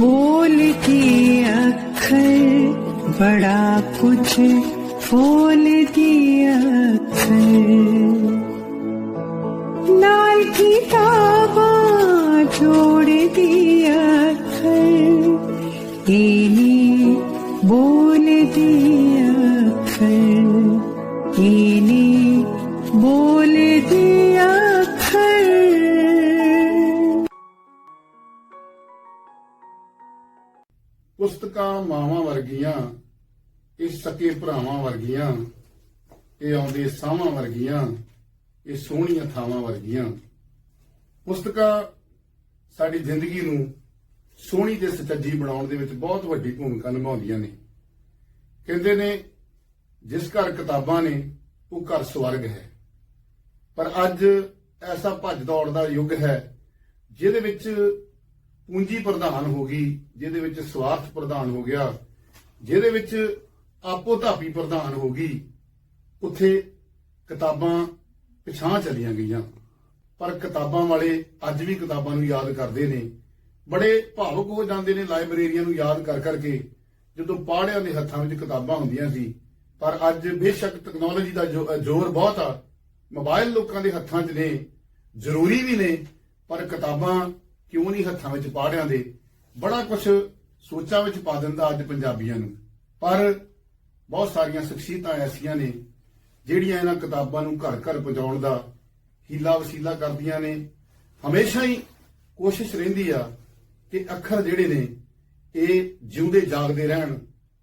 बोलती अखर बड़ा कुछ बोलती अखर ਪੁਸਤਕਾਂ ਮਾਵਾਂ ਵਰਗੀਆਂ, ਇਹ ਸਕੇ ਭਰਾਵਾਂ ਵਰਗੀਆਂ, ਇਹ ਆਉਂਦੇ ਸਾਵਾਂ ਵਰਗੀਆਂ, ਇਹ ਸੋਹਣੀਆਂ ਥਾਵਾਂ ਵਰਗੀਆਂ। ਪੁਸਤਕਾਂ ਸਾਡੀ ਜ਼ਿੰਦਗੀ ਨੂੰ ਸੋਹਣੀ ਤੇ ਸਚੱਜੀ ਬਣਾਉਣ ਦੇ ਵਿੱਚ ਬਹੁਤ ਵੱਡੀ ਭੂਮਿਕਾ ਨਿਭਾਉਂਦੀਆਂ ਨੇ। ਕਹਿੰਦੇ ਨੇ, ਜਿਸ ਘਰ ਕਿਤਾਬਾਂ ਨੇ, ਉਹ ਘਰ ਸਵਰਗ ਹੈ। ਪਰ ਅੱਜ ਐਸਾ ਭੱਜ ਦੌੜ ਦਾ ਯੁੱਗ ਹੈ, ਜਿਹਦੇ ਵਿੱਚ ਪੂੰਜੀ ਪ੍ਰਧਾਨ ਹੋ ਗਈ, ਜਿਹਦੇ ਵਿੱਚ ਸਵਾਰਥ ਪ੍ਰਧਾਨ ਹੋ ਗਿਆ, ਜਿਹਦੇ ਵਿੱਚ ਆਪੋ ਧਾਪੀ ਪ੍ਰਧਾਨ ਹੋ ਗਈ, ਉੱਥੇ ਕਿਤਾਬਾਂ ਪਿਛਾਂ ਚਲੀਆਂ ਗਈਆਂ। ਪਰ ਕਿਤਾਬਾਂ ਵਾਲੇ ਅੱਜ ਵੀ ਕਿਤਾਬਾਂ ਨੂੰ ਯਾਦ ਕਰਦੇ ਨੇ। ਬੜੇ ਭਾਵੁਕ ਹੋ ਜਾਂਦੇ ਨੇ ਲਾਇਬ੍ਰੇਰੀਆਂ ਨੂੰ ਯਾਦ ਕਰ ਕਰਕੇ, ਜਦੋਂ ਪਾੜਿਆਂ ਦੇ ਹੱਥਾਂ ਵਿੱਚ ਕਿਤਾਬਾਂ ਹੁੰਦੀਆਂ ਸੀ। ਪਰ ਅੱਜ ਬੇਸ਼ੱਕ ਟੈਕਨੋਲੋਜੀ ਦਾ ਜੋ- ਜ਼ੋਰ ਬਹੁਤ ਆ, ਮੋਬਾਈਲ ਲੋਕਾਂ ਦੇ ਹੱਥਾਂ 'ਚ ਨੇ, ਜ਼ਰੂਰੀ ਵੀ ਨੇ, ਪਰ ਕਿਤਾਬਾਂ ਕਿਉਂ ਨਹੀਂ ਹੱਥਾਂ ਵਿੱਚ ਪਾੜਿਆਂ ਦੇ? ਬੜਾ ਕੁਝ ਸੋਚਾਂ ਵਿੱਚ ਪਾ ਦਿੰਦਾ ਅੱਜ ਪੰਜਾਬੀਆਂ ਨੂੰ। ਪਰ ਬਹੁਤ ਸਾਰੀਆਂ ਸ਼ਖਸੀਅਤਾਂ ਐਸੀਆਂ ਨੇ, ਜਿਹੜੀਆਂ ਇਹਨਾਂ ਕਿਤਾਬਾਂ ਨੂੰ ਘਰ ਘਰ ਪਹੁੰਚਾਉਣ ਦਾ ਹੀਲਾ ਵਸੀਲਾ ਕਰਦੀਆਂ ਨੇ। ਹਮੇਸ਼ਾ ਹੀ ਕੋਸ਼ਿਸ਼ ਰਹਿੰਦੀ ਆ ਕਿ ਅੱਖਰ ਜਿਹੜੇ ਨੇ, ਇਹ ਜਿਉਂਦੇ ਜਾਗਦੇ ਰਹਿਣ,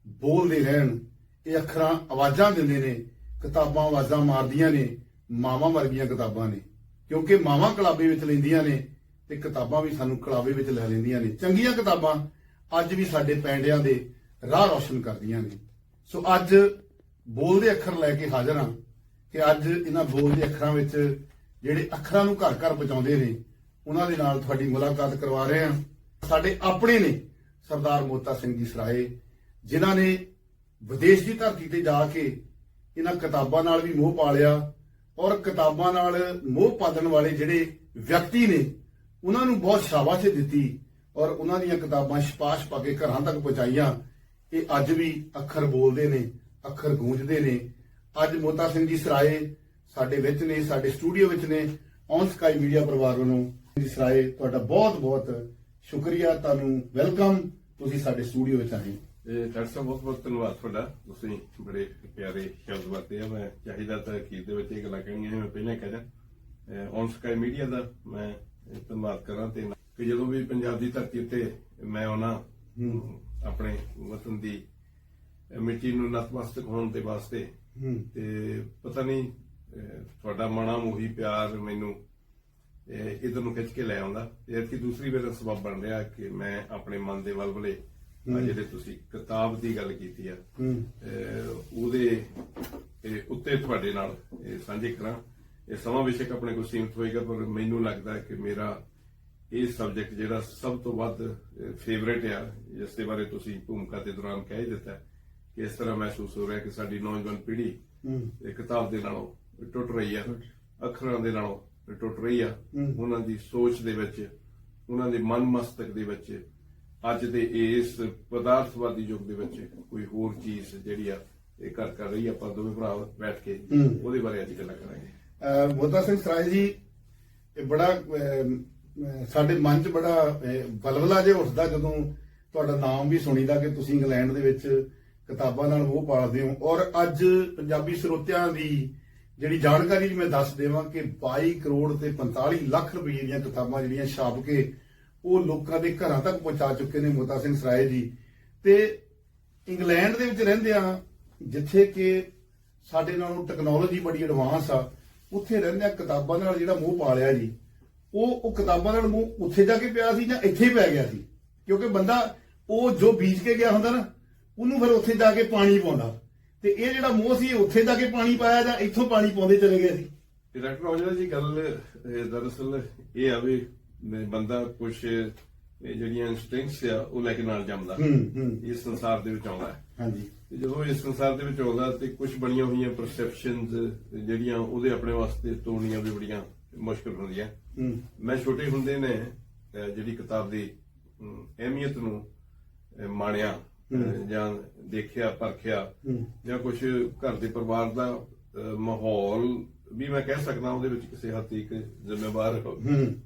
ਬੋਲਦੇ ਰਹਿਣ। ਇਹ ਅੱਖਰਾਂ ਆਵਾਜ਼ਾਂ ਦਿੰਦੇ ਨੇ, ਕਿਤਾਬਾਂ ਆਵਾਜ਼ਾਂ ਮਾਰਦੀਆਂ ਨੇ, ਮਾਵਾਂ ਵਰਗੀਆਂ ਕਿਤਾਬਾਂ ਨੇ। ਕਿਉਂਕਿ ਮਾਵਾਂ ਕਲਾਬੇ ਵਿੱਚ ਲੈਂਦੀਆਂ ਨੇ ਤੇ ਕਿਤਾਬਾਂ ਵੀ ਸਾਨੂੰ ਕਲਾਵੇ ਵਿੱਚ ਲੈ ਲੈਂਦੀਆਂ ਨੇ। ਚੰਗੀਆਂ ਕਿਤਾਬਾਂ ਅੱਜ ਵੀ ਸਾਡੇ ਪੈਂਡਿਆਂ ਦੇ ਰਾਹ ਰੋਸ਼ਨ ਕਰਦੀਆਂ ਨੇ। ਸੋ ਅੱਜ ਬੋਲਦੇ ਅੱਖਰ ਲੈ ਕੇ ਹਾਜ਼ਰ ਹਾਂ ਕਿ ਅੱਜ ਇਹਨਾਂ ਬੋਲਦੇ ਅੱਖਰਾਂ ਵਿੱਚ ਜਿਹੜੇ ਅੱਖਰਾਂ ਨੂੰ ਘਰ ਘਰ ਪਹੁੰਚਾਉਂਦੇ ਨੇ, ਉਹਨਾਂ ਦੇ ਨਾਲ ਤੁਹਾਡੀ ਮੁਲਾਕਾਤ ਕਰਵਾ ਰਹੇ ਹਾਂ। ਸਾਡੇ ਆਪਣੇ ਨੇ ਸਰਦਾਰ ਮੋਤਾ ਸਿੰਘ ਜੀ ਸਰਾਏ, ਜਿਨ੍ਹਾਂ ਨੇ ਵਿਦੇਸ਼ ਦੀ ਧਰਤੀ ਤੇ ਜਾ ਕੇ ਇਹਨਾਂ ਕਿਤਾਬਾਂ ਨਾਲ ਵੀ ਮੋਹ ਪਾਲਿਆ ਔਰ ਕਿਤਾਬਾਂ ਨਾਲ ਮੋਹ ਪਾਦਣ ਵਾਲੇ ਜਿਹੜੇ ਵਿਅਕਤੀ ਨੇ ਉਹਨਾਂ ਨੂੰ ਬਹੁਤ ਸ਼ਾਬਾਸ਼ ਦਿੱਤੀ ਔਰ ਉਹਨਾਂ ਦੀਆਂ ਕਿਤਾਬਾਂ ਛਪਾਸ਼ ਪਾ ਕੇ ਘਰਾਂ ਤੱਕ ਪਹੁੰਚਾਈਆਂ। ਇਹ ਅੱਜ ਵੀ ਅੱਖਰ ਬੋਲਦੇ ਨੇ, ਅੱਖਰ ਗੂੰਜਦੇ ਨੇ। ਅੱਜ ਮੋਤਾ ਸਿੰਘ ਜੀ ਸਰਾਏ ਸਾਡੇ ਵਿੱਚ ਨੇ, ਸਾਡੇ ਸਟੂਡੀਓ ਵਿੱਚ ਨੇ, ਔਨ ਸਕਾਈ ਮੀਡੀਆ ਪਰਿਵਾਰ ਵੱਲੋਂ ਜੀ ਸਰਾਏ, ਤੁਹਾਡਾ ਬਹੁਤ ਬਹੁਤ ਸ਼ੁਕਰੀਆ, ਤੁਹਾਨੂੰ ਵੈਲਕਮ। ਤੁਸੀਂ ਸਾਡੇ ਸਟੂਡੀਓ ਵਿੱਚ ਆਏ। ਡਾਕਟਰ ਸਾਹਿਬ ਬਹੁਤ ਬਹੁਤ ਧੰਨਵਾਦ ਤੁਹਾਡਾ। ਤੁਸੀਂ ਬੜੇ ਪਿਆਰੇ ਸ਼ਬਦ ਵਰਤੇ ਆ। ਮੈਂ ਚਾਹੀਦਾ ਤਾਂ ਅਖੀਰ ਦੇ ਵਿੱਚ ਇਹ ਗੱਲਾਂ ਕਹਿਣੀਆਂ ਮੈਂ ਪਹਿਲਾਂ ਕਹਿ ਦਿਆਂ। ਔਨ ਸਕਾਈ ਮੀਡੀਆ ਦਾ ਮੈਂ ਧੰਨਵਾਦ ਕਰਾਂ ਤੇ ਕਿ ਜਦੋਂ ਵੀ ਪੰਜਾਬ ਦੀ ਧਰਤੀ ਉੱਤੇ ਮੈਂ ਆਉਣਾ ਆਪਣੇ ਵਤਨ ਦੀ ਮਿੱਟੀ ਨੂੰ ਨਤਮਸਤਕ ਹੋਣ ਦੇ ਵਾਸਤੇ ਤੇ ਪਤਾ ਨਹੀਂ ਤੁਹਾਡਾ ਮਨਾ ਮੋਹੀ ਪਿਆਰ ਮੈਨੂੰ ਇਧਰ ਨੂੰ ਖਿੱਚ ਕੇ ਲੈ ਆਉਂਦਾ। ਇਹ ਦੂਸਰੀ ਵੇਲੇ ਸਬਬ ਬਣ ਰਿਹਾ ਕਿ ਮੈਂ ਆਪਣੇ ਮਨ ਦੇ ਵਲਵਲੇ ਜਿਹੜੇ ਤੁਸੀਂ ਕਿਤਾਬ ਦੀ ਗੱਲ ਕੀਤੀ ਆ ਉਹਦੇ ਉੱਤੇ ਤੁਹਾਡੇ ਨਾਲ ਸਾਂਝੇ ਕਰਾਂ। ਇਹ ਸਮਾਂ ਬੇਸ਼ੱਕ ਆਪਣੇ ਕੋਲ ਸੀਮਿਤ ਹੋਏਗਾ ਪਰ ਮੈਨੂੰ ਲੱਗਦਾ ਕਿ ਮੇਰਾ ਇਹ ਸਬਜੈਕਟ ਜਿਹੜਾ ਸਭ ਤੋਂ ਵੱਧ ਫੇਵਰੇਟ ਆ ਜਿਸ ਦੇ ਬਾਰੇ ਤੁਸੀਂ ਭੂਮਿਕਾ ਦੇ ਦੌਰਾਨ ਕਹਿ ਹੀ ਦਿੱਤਾ ਕਿ ਇਸ ਤਰ੍ਹਾਂ ਮਹਿਸੂਸ ਹੋ ਰਿਹਾ ਕਿ ਸਾਡੀ ਨੌਜਵਾਨ ਪੀੜ੍ਹੀ ਇਹ ਕਿਤਾਬ ਦੇ ਨਾਲੋਂ ਟੁੱਟ ਰਹੀ ਆ ਅੱਖਰਾਂ ਦੇ ਨਾਲੋਂ ਟੁੱਟ ਰਹੀ ਆ। ਉਹਨਾਂ ਦੀ ਸੋਚ ਦੇ ਵਿੱਚ ਉਹਨਾਂ ਦੇ ਮਨ ਮਸਤਕ ਦੇ ਵਿੱਚ ਅੱਜ ਦੇ ਇਸ ਪਦਾਰਥਵਾਦੀ ਯੁੱਗ ਦੇ ਵਿੱਚ ਕੋਈ ਹੋਰ ਚੀਜ਼ ਜਿਹੜੀ ਆ ਇਹ ਕਰ ਕਰ ਰਹੀ ਆ। ਆਪਾਂ ਦੋਵੇਂ ਭਰਾ ਬੈਠ ਕੇ। ਉਹਦੇ ਬਾਰੇ ਅੱਜ ਗੱਲਾਂ ਕਰਾਂਗੇ ਮੋਤਾ ਸਿੰਘ ਸਰਾਏ ਜੀ, ਇਹ ਬੜਾ ਸਾਡੇ ਮਨ 'ਚ ਬੜਾ ਬਲਬਲਾ ਜਿਹਾ ਉੱਠਦਾ ਜਦੋਂ ਤੁਹਾਡਾ ਨਾਮ ਵੀ ਸੁਣੀਦਾ ਕਿ ਤੁਸੀਂ ਇੰਗਲੈਂਡ ਦੇ ਵਿੱਚ ਕਿਤਾਬਾਂ ਨਾਲ ਉਹ ਪਾਲਦੇ ਹੋ। ਔਰ ਅੱਜ ਪੰਜਾਬੀ ਸਰੋਤਿਆਂ ਦੀ ਜਿਹੜੀ ਜਾਣਕਾਰੀ ਮੈਂ ਦੱਸ ਦੇਵਾਂ ਕਿ 22 ਕਰੋੜ ਤੇ 45 ਲੱਖ ਰੁਪਏ ਦੀਆਂ ਕਿਤਾਬਾਂ ਜਿਹੜੀਆਂ ਛਾਪ ਕੇ ਉਹ ਲੋਕਾਂ ਦੇ ਘਰਾਂ ਤੱਕ ਪਹੁੰਚਾ ਚੁੱਕੇ ਨੇ ਮੋਤਾ ਸਿੰਘ ਸਰਾਏ ਜੀ। ਤੇ ਇੰਗਲੈਂਡ ਦੇ ਵਿੱਚ ਰਹਿੰਦੇ ਆ, ਜਿੱਥੇ ਕਿ ਸਾਡੇ ਨਾਲੋਂ ਟੈਕਨੋਲੋਜੀ ਬੜੀ ਐਡਵਾਂਸ ਆ। ਉੱਥੇ ਰਹਿੰਦੇ ਆ ਕਿਤਾਬਾਂ ਨਾਲ ਜਿਹੜਾ ਮੋਹ ਪਾਲਿਆ ਜੀ ਉਹ ਉਹ ਕਿਤਾਬਾਂ ਨਾਲ ਮੋਹ ਉੱਥੇ ਜਾ ਕੇ ਪਿਆ ਸੀ ਜਾਂ ਇੱਥੇ ਹੀ ਪੈ ਗਿਆ ਸੀ? ਕਿਉਂਕਿ ਬੰਦਾ ਉਹ ਜੋ ਬੀਜ ਕੇ ਗਿਆ ਹੁੰਦਾ ਨਾ ਉਹਨੂੰ ਫਿਰ ਉੱਥੇ ਜਾ ਕੇ ਪਾਣੀ ਪਾਉਂਦਾ। ਤੇ ਇਹ ਜਿਹੜਾ ਮੋਹ ਸੀ ਉੱਥੇ ਜਾ ਕੇ ਪਾਣੀ ਪਾਇਆ ਜਾਂ ਇੱਥੋਂ ਪਾਣੀ ਪਾਉਂਦੇ ਚਲੇ ਗਏ ਸੀ? ਡਾਕਟਰ ਔਜਲਾ ਜੀ ਗੱਲ ਦਰਅਸਲ ਇਹ ਆ ਵੀ ਬੰਦਾ ਕੁਝ ਜਿਹੜੀਆਂ ਇਨਸਟਿੰਕਟਸ ਆ ਉਹ ਲੈ ਕੇ ਨਾਲ ਜੰਮਦਾ। ਇਸ ਸੰਸਾਰ ਦੇ ਵਿੱਚ ਆਉਂਦਾ ਹਾਂਜੀ। ਤੇ ਜਦੋਂ ਇਸ ਸੰਸਾਰ ਦੇ ਵਿੱਚ ਆਉਂਦਾ ਤੇ ਕੁਝ ਬਣੀਆਂ ਹੋਈਆਂ ਪਰਸੈਪਸ਼ਨਸ ਜਿਹੜੀਆਂ ਉਹਦੇ ਆਪਣੇ ਵਾਸਤੇ ਤੋੜਨੀਆਂ ਵੀ ਬੜੀਆਂ ਮੁਸ਼ਕਲ ਹੁੰਦੀਆਂ। ਮੈਂ ਛੋਟੇ ਹੁੰਦੇ ਨੇ ਜਿਹੜੀ ਕਿਤਾਬ ਦੀ ਅਹਿਮੀਅਤ ਨੂੰ ਮਾਣਿਆ ਜਾਂ ਦੇਖਿਆ ਪਰਖਿਆ ਜਾਂ ਕੁਝ ਘਰ ਦੇ ਪਰਿਵਾਰ ਦਾ ਮਾਹੌਲ ਵੀ ਮੈਂ ਕਹਿ ਸਕਦਾ ਉਹਦੇ ਵਿੱਚ ਕਿਸੇ ਹੱਦ ਤੱਕ ਜ਼ਿੰਮੇਵਾਰ